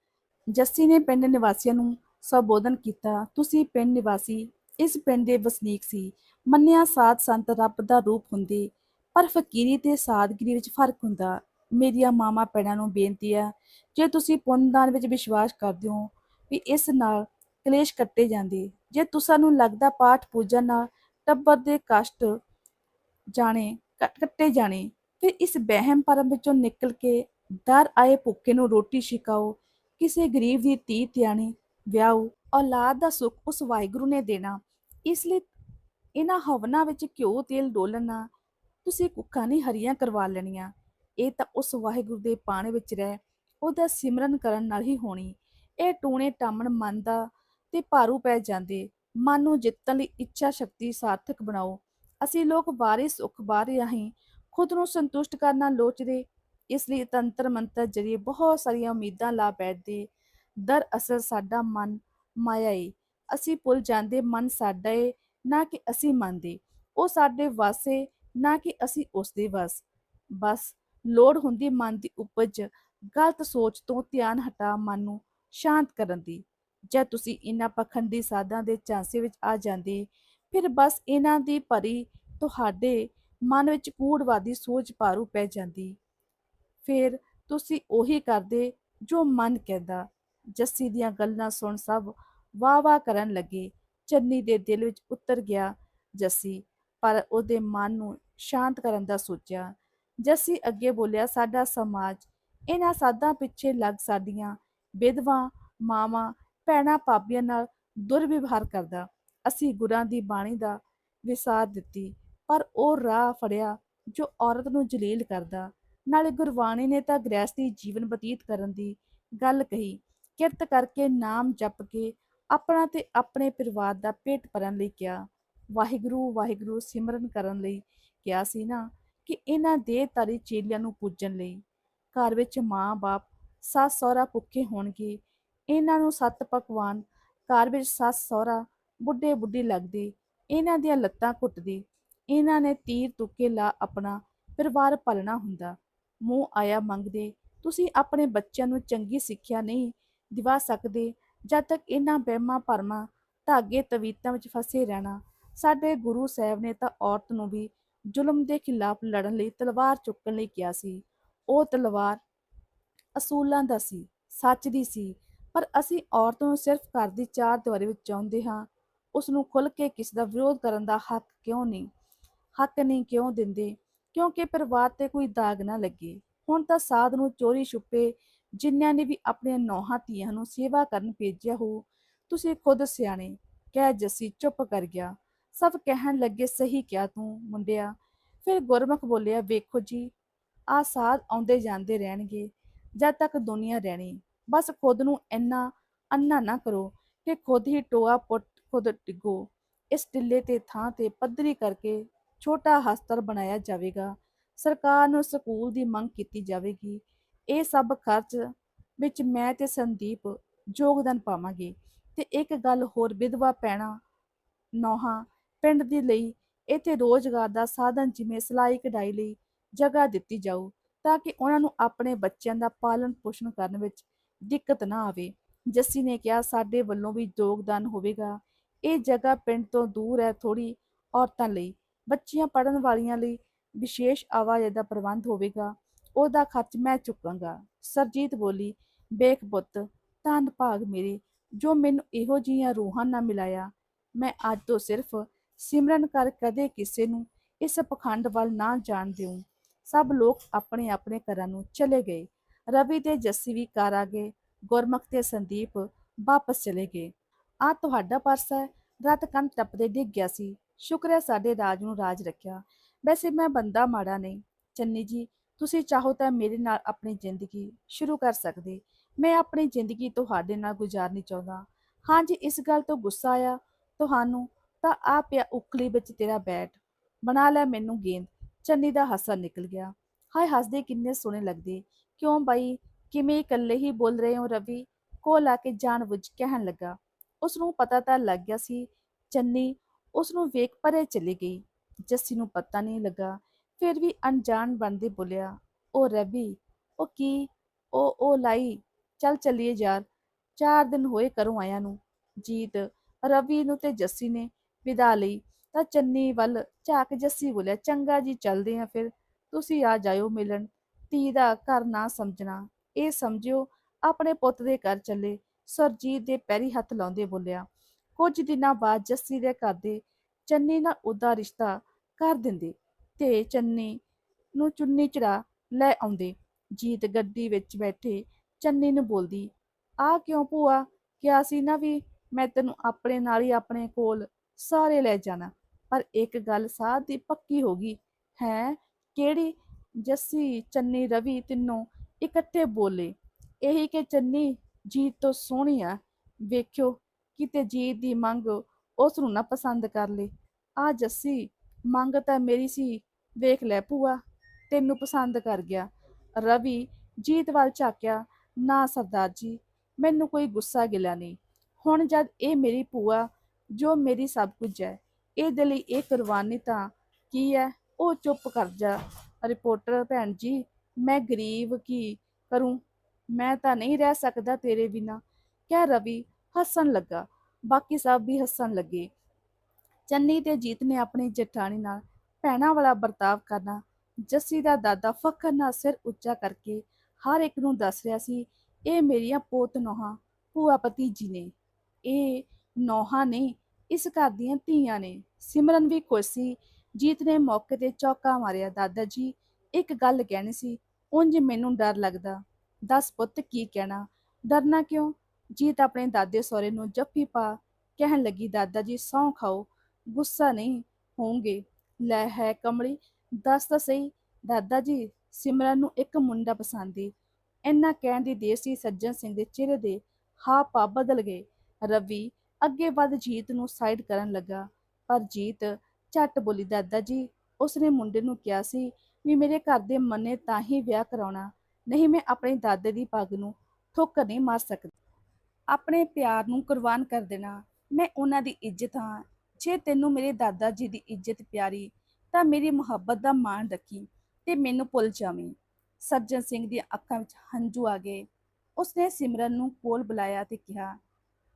S1: ਜੱਸੀ ਨੇ ਪਿੰਡ ਨਿਵਾਸੀਆਂ ਨੂੰ ਸੰਬੋਧਨ ਕੀਤਾ। ਤੁਸੀਂ ਪਿੰਡ ਨਿਵਾਸੀ, ਇਸ ਪਿੰਡ ਦੇ ਵਸਨੀਕ ਸੀ। ਮੰਨਿਆ ਸਾਧ ਸੰਤ ਰੱਬ ਦਾ ਰੂਪ ਹੁੰਦੇ, ਪਰ ਫਕੀਰੀ ਤੇ ਸਾਦਗਿਰੀ ਵਿੱਚ ਫ਼ਰਕ ਹੁੰਦਾ। ਮੇਰੀਆਂ ਮਾਮਾ ਪੈਣਾ ਨੂੰ ਬੇਨਤੀ ਹੈ, ਜੇ ਤੁਸੀਂ ਪੁੰਨਦਾਨ ਵਿੱਚ ਵਿਸ਼ਵਾਸ ਕਰਦੇ ਹੋ ਵੀ ਇਸ ਨਾਲ ਕਲੇਸ਼ ਕੱਟੇ ਜਾਂਦੇ, ਜੇ ਤੁਸਾਂ ਲੱਗਦਾ ਪਾਠ ਪੂਜਾ ਨਾਲ ਟੱਬਰ ਦੇ ਕਸ਼ਟ ਜਾਣੇ ਕੱਟ- ਕੱਟੇ ਜਾਣੇ, ਫਿਰ ਇਸ ਵਹਿਮ ਭਰਮ ਵਿੱਚੋਂ ਨਿਕਲ ਕੇ ਦਰ ਆਏ ਭੁੱਖੇ ਨੂੰ ਰੋਟੀ ਛਕਾਓ। ਕਿਸੇ ਗਰੀਬ ਦੀ ਧੀ, ਧਿਆਣੀ ਵਿਆਹੋ ਔਲਾਦ ਦਾ ਸੁੱਖ ਉਸ ਵਾਹਿਗੁਰੂ ਨੇ ਦੇਣਾ। ਇਸ ਲਈ ਇਹਨਾਂ ਹਵਨਾਂ ਵਿੱਚ ਘਿਓ, ਤੇਲ ਡੋਲਣਾ, ਤੁਸੀਂ ਕੁੱਖਾਂ ਨਹੀਂ ਹਰੀਆਂ ਕਰਵਾ ਲੈਣੀਆਂ। ਇਹ ਤਾਂ ਉਸ ਵਾਹਿਗੁਰੂ ਦੇ ਪਾਣੀ ਵਿੱਚ ਰਹਿ ਉਹਦਾ ਸਿਮਰਨ ਕਰਨ ਨਾਲ ਹੀ ਹੋਣੀ। ਇਹ ਟੂਣੇ ਟਾਮਣ ਮਨ ਦਾ ਤੇ ਭਾਰੂ ਪੈ ਜਾਂਦੇ। ਮਨ ਨੂੰ ਜਿੱਤਣ ਲਈ ਇੱਛਾ ਸ਼ਕਤੀ ਸਾਰਥਕ ਬਣਾਓ। ਅਸੀਂ ਲੋਕ ਬਾਰੇ ਸੁੱਖ ਬਾਰੇ ਆਹੀਂ ਖੁਦ ਨੂੰ ਸੰਤੁਸ਼ਟ ਕਰਨਾ ਲੋਚਦੇ। ਇਸ ਲਈ ਤੰਤਰ ਮੰਤਰ ਜਰੀਏ ਬਹੁਤ ਸਾਰੀਆਂ ਉਮੀਦਾਂ ਲਾ ਬੈਠਦੇ। ਦਰਅਸਲ ਸਾਡਾ ਮਨ ਮਾਇਆ ਏ। ਅਸੀਂ ਭੁੱਲ ਜਾਂਦੇ ਮਨ ਸਾਡਾ ਏ, ਨਾ ਕਿ ਅਸੀਂ ਮੰਨਦੇ ਉਹ ਸਾਡੇ ਵਾਸੇ ਨਾ ਕਿ ਅਸੀਂ ਉਸ ਦੇ ਵਸ। ਬਸ, ਲੋੜ ਹੁੰਦੀ ਮਨ ਦੀ ਉਪਜ, ਗਲਤ ਸੋਚ ਤੋਂ ਧਿਆਨ ਹਟਾ ਮਨ ਨੂੰ ਸ਼ਾਂਤ ਕਰਨ ਦੀ। ਜਦ ਤੁਸੀਂ ਇਹਨਾਂ ਪਖੰਡੀ ਸਾਧਾਂ ਦੇ ਝਾਂਸੇ ਵਿੱਚ ਆ ਜਾਂਦੇ, ਫਿਰ ਬਸ ਇਹਨਾਂ ਦੀ ਭਰੀ ਤੁਹਾਡੇ ਮਨ ਵਿੱਚ ਕੂੜਵਾਦੀ ਸੋਚ ਭਾਰੂ ਪੈ ਜਾਂਦੀ। ਫਿਰ ਤੁਸੀਂ ਉਹੀ ਕਰਦੇ ਜੋ ਮਨ ਕਹਿੰਦਾ। ਜੱਸੀ ਦੀਆਂ ਗੱਲਾਂ ਸੁਣ ਸਭ ਵਾਹ ਵਾਹ ਕਰਨ ਲੱਗੇ। ਚੰਨੀ ਦੇ ਦਿਲ ਵਿੱਚ ਉਤਰ ਗਿਆ ਜੱਸੀ, ਪਰ ਉਹਦੇ ਮਨ ਨੂੰ ਸ਼ਾਂਤ ਕਰਨ ਦਾ ਸੋਚਿਆ। ਜੱਸੀ ਅੱਗੇ ਬੋਲਿਆ, ਸਾਡਾ ਸਮਾਜ, ਇਹਨਾਂ ਸਾਧਾਂ ਪਿੱਛੇ ਲੱਗ ਸਾਡੀਆਂ ਵਿਧਵਾ, ਮਾਵਾਂ, ਭੈਣਾਂ, ਭਾਬੀਆਂ ਨਾਲ ਦੁਰਵਿਵਹਾਰ ਕਰਦਾ। ਅਸੀਂ ਗੁਰਾਂ ਦੀ ਬਾਣੀ ਦਾ ਵਿਸਾਰ ਦਿੱਤੀ, ਪਰ ਉਹ ਰਾਹ ਫੜਿਆ ਜੋ ਔਰਤ ਨੂੰ ਜਲੀਲ ਕਰਦਾ। ਨਾਲੇ ਗੁਰਬਾਣੀ ਨੇ ਤਾਂ ਗ੍ਰਹਿਸਥੀ ਜੀਵਨ ਬਤੀਤ ਕਰਨ ਦੀ ਗੱਲ ਕਹੀ। ਕਿਰਤ ਕਰਕੇ ਨਾਮ ਜਪ ਕੇ ਆਪਣਾ ਤੇ ਆਪਣੇ ਪਰਿਵਾਰ ਦਾ ਪੇਟ ਭਰਨ ਲਈ ਕਿਹਾ। ਵਾਹਿਗੁਰੂ ਵਾਹਿਗੁਰੂ ਸਿਮਰਨ ਕਰਨ ਲਈ ਕਿਹਾ ਸੀ ਨਾ ਕਿ ਇਹਨਾਂ ਦੇ ਤਾਰੀ ਚੇਲਿਆਂ ਨੂੰ ਪੂਜਣ ਲਈ। ਘਰ ਵਿੱਚ ਮਾਂ-ਬਾਪ ਸੱਸ ਸਹੁਰਾ ਭੁੱਖੇ ਹੋਣਗੇ। ਇਹਨਾਂ ਨੂੰ ਸੱਤ ਪਕਵਾਨ, ਘਰ ਵਿੱਚ ਸੱਸ ਸਹੁਰਾ, ਬੁੱਢੇ ਬੁੱਢੀ ਲੱਗਦੇ, ਇਹਨਾਂ ਦੀਆਂ ਲੱਤਾਂ ਘੁੱਟਦੇ। ਇਹਨਾਂ ਨੇ ਤੀਰ ਤੁੱਕੇ ਲਾ ਆਪਣਾ ਪਰਿਵਾਰ ਪਾਲਣਾ ਹੁੰਦਾ। ਮੂੰਹ ਆਇਆ ਮੰਗਦੇ, ਤੁਸੀਂ ਆਪਣੇ ਬੱਚਿਆਂ ਨੂੰ ਚੰਗੀ ਸਿੱਖਿਆ ਨਹੀਂ ਦਿਵਾ ਸਕਦੇ, ਜਦ ਤੱਕ ਇਹਨਾਂ ਬਹਿਮਾਂ ਭਰਮਾਂ ਧਾਗੇ ਤਵੀਤਾਂ ਵਿੱਚ ਫਸੇ ਰਹਿਣਾ। ਸਾਡੇ ਗੁਰੂ ਸਾਹਿਬ ਨੇ ਤਾਂ ਔਰਤ ਨੂੰ ਵੀ ਜ਼ੁਲਮ ਦੇ ਖਿਲਾਫ ਲੜਨ ਲਈ ਤਲਵਾਰ ਚੁੱਕਣ ਲਈ ਕਿਹਾ ਸੀ। ਉਹ ਤਲਵਾਰ ਅਸੂਲਾਂ ਦਾ ਸੀ, ਸੱਚ ਦੀ ਸੀ, ਪਰ ਅਸੀਂ ਔਰਤ ਨੂੰ ਸਿਰਫ ਘਰ ਦੀ ਚਾਰ ਦੀਵਾਰੀ ਵਿੱਚ ਚਾਹੁੰਦੇ ਹਾਂ। ਉਸ ਨੂੰ ਖੁੱਲ ਕੇ ਕਿਸੇ ਦਾ ਵਿਰੋਧ ਕਰਨ ਦਾ ਹੱਕ ਕਿਉਂ ਨਹੀਂ? ਹੱਕ ਨਹੀਂ ਕਿਉਂ ਦਿੰਦੇ? ਕਿਉਂਕਿ ਪਰਿਵਾਰ ਤੇ ਕੋਈ ਦਾਗ ਨਾ ਲੱਗੇ। ਹੁਣ ਤਾਂ ਸਾਧ ਨੂੰ ਚੋਰੀ ਛੁਪੇ ਜਿਨ੍ਹਾਂ ਨੇ ਵੀ ਆਪਣੇ ਨੌਹਾਂ ਧੀਆਂ ਨੂੰ ਸੇਵਾ ਕਰਨ ਭੇਜਿਆ ਹੋ, ਤੁਸੀਂ ਖੁਦ ਸਿਆਣੇ, ਕਹਿ ਜੱਸੀ ਚੁੱਪ ਕਰ ਗਿਆ। ਸਭ ਕਹਿਣ ਲੱਗੇ, ਸਹੀ ਕਿਹਾ ਤੂੰ ਮੁੰਡਿਆ। ਫਿਰ ਗੁਰਮੁਖ ਬੋਲਿਆ, ਵੇਖੋ ਜੀ ਆ ਸਾਧ ਆਉਂਦੇ ਜਾਂਦੇ ਰਹਿਣਗੇ, ਜਦ ਤੱਕ ਦੁਨੀਆ ਰਹਿਣੀ। ਬਸ ਖੁਦ ਨੂੰ ਇੰਨਾ ਅੰਨਾ ਨਾ ਕਰੋ ਕਿ ਖੁਦ ਹੀ ਟੋਆ ਪੁੱਟ ਖੁਦ ਡਿੱਗੋ। ਇਸ ਟਿੱਲੇ ਤੇ ਥਾਂ ਤੇ ਪੱਧਰੀ ਕਰਕੇ ਛੋਟਾ ਹਸਤਰ ਬਣਾਇਆ ਜਾਵੇਗਾ। ਸਰਕਾਰ ਨੂੰ ਸਕੂਲ ਦੀ ਮੰਗ ਕੀਤੀ ਜਾਵੇਗੀ। ਇਹ ਸਭ ਖਰਚ ਵਿੱਚ ਮੈਂ ਤੇ ਸੰਦੀਪ ਯੋਗਦਾਨ ਪਾਵਾਂਗੇ। ਤੇ ਇੱਕ ਗੱਲ ਹੋਰ ਵਿਧਵਾ ਪੈਣਾ ਨੌਹਾਂ ਪਿੰਡ ਦੇ ਲਈ ਇੱਥੇ ਰੋਜ਼ਗਾਰ ਦਾ ਸਾਧਨ ਜਿਵੇਂ ਸਿਲਾਈ ਕਢਾਈ ਲਈ ਜਗ੍ਹਾ ਦਿੱਤੀ ਜਾਊ, ਤਾਂ ਕਿ ਉਹਨਾਂ ਨੂੰ ਆਪਣੇ ਬੱਚਿਆਂ ਦਾ ਪਾਲਣ ਪੋਸ਼ਣ ਕਰਨ ਵਿੱਚ ਦਿੱਕਤ ਨਾ ਆਵੇ। ਜੱਸੀ ਨੇ ਕਿਹਾ, ਸਾਡੇ ਵੱਲੋਂ ਵੀ ਯੋਗਦਾਨ ਹੋਵੇਗਾ। ਇਹ ਜਗ੍ਹਾ ਪਿੰਡ ਤੋਂ ਦੂਰ ਹੈ ਥੋੜੀ ਔਰਤਾਂ ਲਈ। ਬੱਚੀਆਂ ਪੜਨ ਵਾਲੀਆਂ ਲਈ ਵਿਸ਼ੇਸ਼ ਆਵਾਜਾਈ ਦਾ ਪ੍ਰਬੰਧ ਹੋਵੇਗਾ। ਉਹਦਾ ਖਰਚ ਮੈਂ ਚੁੱਕਾਂਗਾ। ਸਰਜੀਤ ਬੋਲੀ, ਵੇਖ ਪੁੱਤ, ਧੰਨ ਭਾਗ ਮੇਰੇ, ਜੋ ਮੈਨੂੰ ਇਹੋ ਜਿਹੀਆਂ ਰੂਹਾਂ ਨਾਲ ਮਿਲਾਇਆ। ਮੈਂ ਅੱਜ ਤੋਂ ਸਿਰਫ ਸਿਮਰਨ ਕਰ ਕਦੇ ਕਿਸੇ ਨੂੰ ਇਸ ਪਖੰਡ ਵੱਲ ਨਾ ਜਾਣ ਦਿਉ ਸਭ ਲੋਕ ਆਪਣੇ ਆਪਣੇ ਘਰਾਂ ਨੂੰ ਚਲੇ ਗਏ। ਰਵੀ ਤੇ ਜੱਸੀ ਵੀ ਘਰ ਆ ਗਏ। ਗੁਰਮੁਖ ਤੇ ਸੰਦੀਪ ਵਾਪਸ ਚਲੇ ਗਏ। ਆ ਤੁਹਾਡਾ ਪਰਸ ਹੈ। ਰਾਤ ਕੰਨ ਟੱਪਦੇ ਡਿੱਗ ਗਿਆ ਸੀ। ਸ਼ੁਕਰ ਹੈ ਸਾਡੇ ਰਾਜ ਨੂੰ ਰਾਜ ਰੱਖਿਆ। ਵੈਸੇ ਮੈਂ ਬੰਦਾ ਮਾੜਾ ਨਹੀਂ। ਚੰਨੀ ਜੀ ਤੁਸੀਂ ਚਾਹੋ ਤਾਂ ਮੇਰੇ ਨਾਲ ਆਪਣੀ ਜ਼ਿੰਦਗੀ ਸ਼ੁਰੂ ਕਰ ਸਕਦੇ। ਮੈਂ ਆਪਣੀ ਜ਼ਿੰਦਗੀ ਤੁਹਾਡੇ ਨਾਲ ਗੁਜ਼ਾਰਨੀ ਚਾਹੁੰਦਾ ਹਾਂ। ਜੇ, ਇਸ ਗੱਲ ਤੋਂ ਗੁੱਸਾ ਆਇਆ। ਤੁਹਾਨੂੰ ਤਾਂ ਆ ਪਿਆ ਉਕਲੀ ਵਿੱਚ ਤੇਰਾ ਬੈਟ। ਬਣਾ ਲੈ ਮੈਨੂੰ ਗੇਂਦ। ਚੰਨੀ ਦਾ ਹਾਸਾ ਨਿਕਲ ਗਿਆ। ਹਾਏ, ਹੱਸਦੇ ਕਿੰਨੇ ਸੋਹਣੇ ਲੱਗਦੇ। ਕਿਉਂ ਬਾਈ? ਕਿਵੇਂ ਇਕੱਲੇ ਹੀ ਬੋਲ ਰਹੇ ਹੋ ਰਵੀ? ਕੋਲ ਆ ਕੇ ਜਾਣਬੁੱਝ ਕਹਿਣ ਲੱਗਾ। ਉਸ ਨੂੰ ਪਤਾ ਤਾਂ ਲੱਗ ਗਿਆ ਸੀ ਚੰਨੀ। ਉਸ ਨੂੰ ਵੇਖ ਪਰੇ ਚਲੀ ਗਈ। ਜੱਸੀ ਨੂੰ ਪਤਾ ਨਹੀਂ ਲੱਗਾ ਫਿਰ ਵੀ ਅਣਜਾਣ ਬਣਦੇ ਬੋਲਿਆ ਉਹ ਰਵੀ ਉਹ ਕੀ? ਉਹ ਉਹ ਲਾਈ, ਚੱਲ ਚੱਲੀਏ ਯਾਰ, ਚਾਰ ਦਿਨ ਹੋਏ ਕਰੋ ਆਇਆ ਨੂੰ, ਜੀਤ, ਰਵੀ ਨੂੰ ਤੇ ਜੱਸੀ ਨੇ ਵਿਦਾ ਲਈ, ਤਾਂ ਚੰਨੀ ਵੱਲ ਝਾਕ ਜੱਸੀ ਬੋਲਿਆ, ਚੰਗਾ ਜੀ, ਚੱਲਦੇ ਆ ਫਿਰ, ਤੁਸੀਂ ਆ ਜਾਇਓ ਮਿਲਣ, ਧੀ ਦਾ ਘਰ ਨਾ ਸਮਝਣਾ, ਇਹ ਸਮਝਿਓ, ਆਪਣੇ ਪੁੱਤ ਦੇ ਘਰ ਚੱਲੇ। ਸਰਜੀਤ ਦੇ ਪੈਰੀ ਹੱਥ ਲਾਉਂਦੇ ਬੋਲਿਆ। ਕੁਝ ਦਿਨਾਂ ਬਾਅਦ ਜੱਸੀ ਦੇ ਘਰ ਦੇ ਚੰਨੀ ਨਾਲ ਉਹਦਾ ਰਿਸ਼ਤਾ ਕਰ ਦਿੰਦੇ। ਤੇ ਚੰਨੀ ਨੂੰ ਚੁੰਨੀ ਚੜਾ ਲੈ ਆਉਂਦੇ। ਜੀਤ ਗੱਡੀ ਵਿੱਚ ਬੈਠੇ ਚੰਨੀ ਨੂੰ ਬੋਲਦੀ, ਆ ਕਿਉਂ ਭੂਆ? ਕਿਹਾ ਸੀ ਨਾ ਵੀ ਮੈਂ ਤੈਨੂੰ ਆਪਣੇ ਨਾਲ ਹੀ ਆਪਣੇ ਕੋਲ ਸਾਰੇ ਲੈ ਜਾਣਾ। ਪਰ ਇੱਕ ਗੱਲ ਸਾਧ ਦੀ ਪੱਕੀ ਹੋ ਗਈ, ਹੈ? ਕਿਹੜੀ? ਜੱਸੀ ਚੰਨੀ ਰਵੀ ਤਿੰਨੋਂ ਇਕੱਠੇ ਬੋਲੇ। ਇਹੀ ਕਿ ਚੰਨੀ ਜੀਤ ਤੋਂ ਸੋਹਣੀ ਆ। ਵੇਖਿਓ, ਕਿਤੇ ਜੀਤ ਦੀ ਮੰਗ ਉਸ ਨੂੰ ਨਾ ਪਸੰਦ ਕਰ ਲੇ। ਆ ਜੱਸੀ, ਮੰਗ ਤਾਂ ਮੇਰੀ ਸੀ ਵੇਖ ਲੈ ਭੂਆ, ਤੈਨੂੰ ਪਸੰਦ ਕਰ ਗਿਆ। ਰਵੀ ਜੀਤ ਵੱਲ ਝਾਕਿਆ, ਨਾ ਸਰਦਾਰ ਜੀ, ਮੈਨੂੰ ਕੋਈ ਗੁੱਸਾ ਗਿਲਾ ਨਹੀਂ। ਹੁਣ ਜਦ ਇਹ ਮੇਰੀ ਭੂਆ, ਜੋ ਮੇਰੀ ਸਭ ਕੁਝ ਹੈ, ਇਹਦੇ ਲਈ ਇਹ ਕੁਰਬਾਨੀ ਤਾਂ ਕੀ ਹੈ, ਉਹ ਚੁੱਪ ਕਰ ਜਾ। ਰਿਪੋਰਟਰ, ਭੈਣ ਜੀ, ਮੈਂ ਗਰੀਬ ਕੀ ਕਰੂੰ? ਮੈਂ ਤਾਂ ਨਹੀਂ ਰਹਿ ਸਕਦਾ ਤੇਰੇ ਬਿਨਾ। ਕਹਿ ਰਵੀ ਹੱਸਣ ਲੱਗਾ। ਬਾਕੀ ਸਭ ਵੀ ਹੱਸਣ ਲੱਗੇ। ਚੰਨੀ ਤੇ ਜੀਤ ਨੇ ਆਪਣੀ ਜਠਾਣੀ ਨਾਲ ਭੈਣਾ ਵਾਲਾ ਬਰਤਾਵ ਕਰਨਾ, ਜੱਸੀ ਦਾ ਦਾਦਾ ਫਕਰ ਨਾਲ ਸਿਰ ਉੱਚਾ ਕਰਕੇ ਹਰ ਇੱਕ ਨੂੰ ਦੱਸ ਰਿਹਾ ਸੀ, ਇਹ ਮੇਰੀਆਂ ਪੋਤ ਨੋਹਾਂ, ਭੂਆ ਭਤੀਜੀ ਨੇ। ਇਹ ਨੋਹਾਂ ਨੇ, ਇਸ ਘਰ ਦੀਆਂ ਧੀਆਂ ਨੇ। ਸਿਮਰਨ ਵੀ ਖੁਸ਼ ਸੀ। ਜੀਤ ਨੇ ਮੌਕੇ ਤੇ ਚੌਕਾ ਮਾਰਿਆ। ਦਾਦਾ ਜੀ, ਇੱਕ ਗੱਲ ਕਹਿਣੀ ਸੀ, ਉਂਝ ਮੈਨੂੰ ਡਰ ਲੱਗਦਾ। ਦੱਸ ਪੁੱਤ, ਕੀ ਕਹਿਣਾ? ਡਰਨਾ ਕਿਉਂ? ਜੀਤ ਆਪਣੇ ਦਾਦੇ ਸਹੁਰੇ ਨੂੰ ਜੱਫੀ ਪਾ ਕਹਿਣ ਲੱਗੀ, ਦਾਦਾ ਜੀ, ਸਹੁੰ ਖਾਓ, ਗੁੱਸਾ ਨਹੀਂ ਹੋਣਗੇ। ਲੈ ਹੈ ਕਮਲੀ। ਦੱਸ ਤਾਂ ਸਹੀ, ਦਾਦਾ ਜੀ, ਸਿਮਰਨ ਨੂੰ ਇੱਕ ਮੁੰਡਾ ਪਸੰਦ ਏ। ਇੰਨਾ ਕਹਿਣ ਦੀ ਦੇਰ ਸੀ, ਸੱਜਣ ਸਿੰਘ ਦੇ ਚਿਹਰੇ ਦੇ ਹਾ ਪਾ ਬਦਲ ਗਏ। ਰਵੀ ਅੱਗੇ ਵੱਧ ਜੀਤ ਨੂੰ ਸਾਈਡ ਕਰਨ ਲੱਗਾ। ਪਰ ਜੀਤ ਝੱਟ ਬੋਲੀ, ਦਾਦਾ ਜੀ, ਉਸਨੇ ਮੁੰਡੇ ਨੂੰ ਕਿਹਾ ਸੀ ਵੀ ਮੇਰੇ ਘਰ ਦੇ ਮੰਨੇ ਤਾਂ ਹੀ ਵਿਆਹ ਕਰਾਉਣਾ, ਨਹੀਂ ਮੈਂ ਆਪਣੇ ਦਾਦੇ ਦੀ ਪੱਗ ਨੂੰ ਠੋਕਰ ਨਹੀਂ ਮਾਰ ਸਕਦੀ। ਆਪਣੇ ਪਿਆਰ ਨੂੰ ਕੁਰਬਾਨ ਕਰ ਦੇਣਾ, ਮੈਂ ਉਹਨਾਂ ਦੀ ਇੱਜ਼ਤ ਹਾਂ ਜੇ ਤੈਨੂੰ ਮੇਰੇ ਦਾਦਾ ਜੀ ਦੀ ਇੱਜ਼ਤ ਪਿਆਰੀ, ਤਾਂ ਮੇਰੀ ਮੁਹੱਬਤ ਦਾ ਮਾਣ ਰੱਖੀ ਤੇ ਮੈਨੂੰ ਭੁੱਲ ਜਾਵੀਂ। ਸੱਜਣ ਸਿੰਘ ਦੀਆਂ ਅੱਖਾਂ ਵਿੱਚ ਹੰਝੂ ਆ ਗਏ। ਉਸਨੇ ਸਿਮਰਨ ਨੂੰ ਕੋਲ ਬੁਲਾਇਆ ਤੇ ਕਿਹਾ,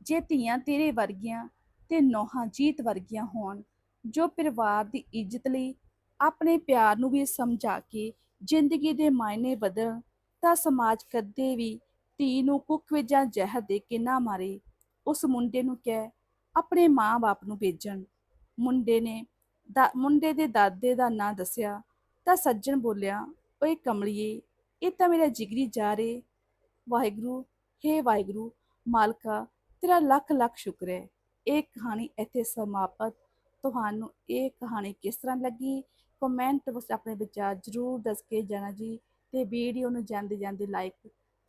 S1: ਜੇ ਧੀਆਂ ਤੇਰੇ ਵਰਗੀਆਂ ਤੇ ਨੋਹਾਂ ਜੀਤ ਵਰਗੀਆਂ ਹੋਣ, ਜੋ ਪਰਿਵਾਰ ਦੀ ਇੱਜ਼ਤ ਲਈ ਆਪਣੇ ਪਿਆਰ ਨੂੰ ਵੀ ਸਮਝਾ ਕੇ ਜ਼ਿੰਦਗੀ ਦੇ ਮਾਇਨੇ ਬਦਲਣ ਤਾਂ ਸਮਾਜ ਕਦੇ ਵੀ ਧੀ ਨੂੰ ਕੁੱਖ ਵਿੱਚ ਜਾਂ ਜ਼ਹਿਰ ਦੇ ਕੇ ਨਾ ਮਾਰੇ। ਉਸ ਮੁੰਡੇ ਨੂੰ ਕਹਿ ਆਪਣੇ ਮਾਂ-ਬਾਪ ਨੂੰ ਭੇਜਣ। ਮੁੰਡੇ ਨੇ ਦਾ, ਮੁੰਡੇ ਦੇ ਦਾਦੇ ਦਾ ਨਾਂ ਦੱਸਿਆ, ਤਾਂ ਸੱਜਣ ਬੋਲਿਆ, ਓਏ ਕਮਲੀਏ, ਇਹ ਤਾਂ ਮੇਰਾ ਜਿਗਰੀ ਜਾ ਰੇ। ਵਾਹਿਗੁਰੂ, ਹੇ ਵਾਹਿਗੁਰੂ, ਮਾਲਕਾ, ਤੇਰਾ ਲੱਖ ਲੱਖ ਸ਼ੁਕਰ ਹੈ। ਇਹ ਕਹਾਣੀ ਇੱਥੇ ਸਮਾਪਤ। ਤੁਹਾਨੂੰ ਇਹ ਕਹਾਣੀ ਕਿਸ ਤਰ੍ਹਾਂ ਲੱਗੀ? ਕਮੈਂਟ ਵਿੱਚ ਆਪਣੇ ਵਿਚਾਰ ਜ਼ਰੂਰ ਦੱਸ ਕੇ ਜਾਣਾ ਜੀ, ਤੇ ਵੀਡੀਓ ਨੂੰ ਜਾਂਦੇ ਜਾਂਦੇ ਲਾਈਕ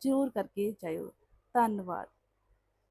S1: ਜ਼ਰੂਰ ਕਰਕੇ ਜਾਇਓ। ਧੰਨਵਾਦ।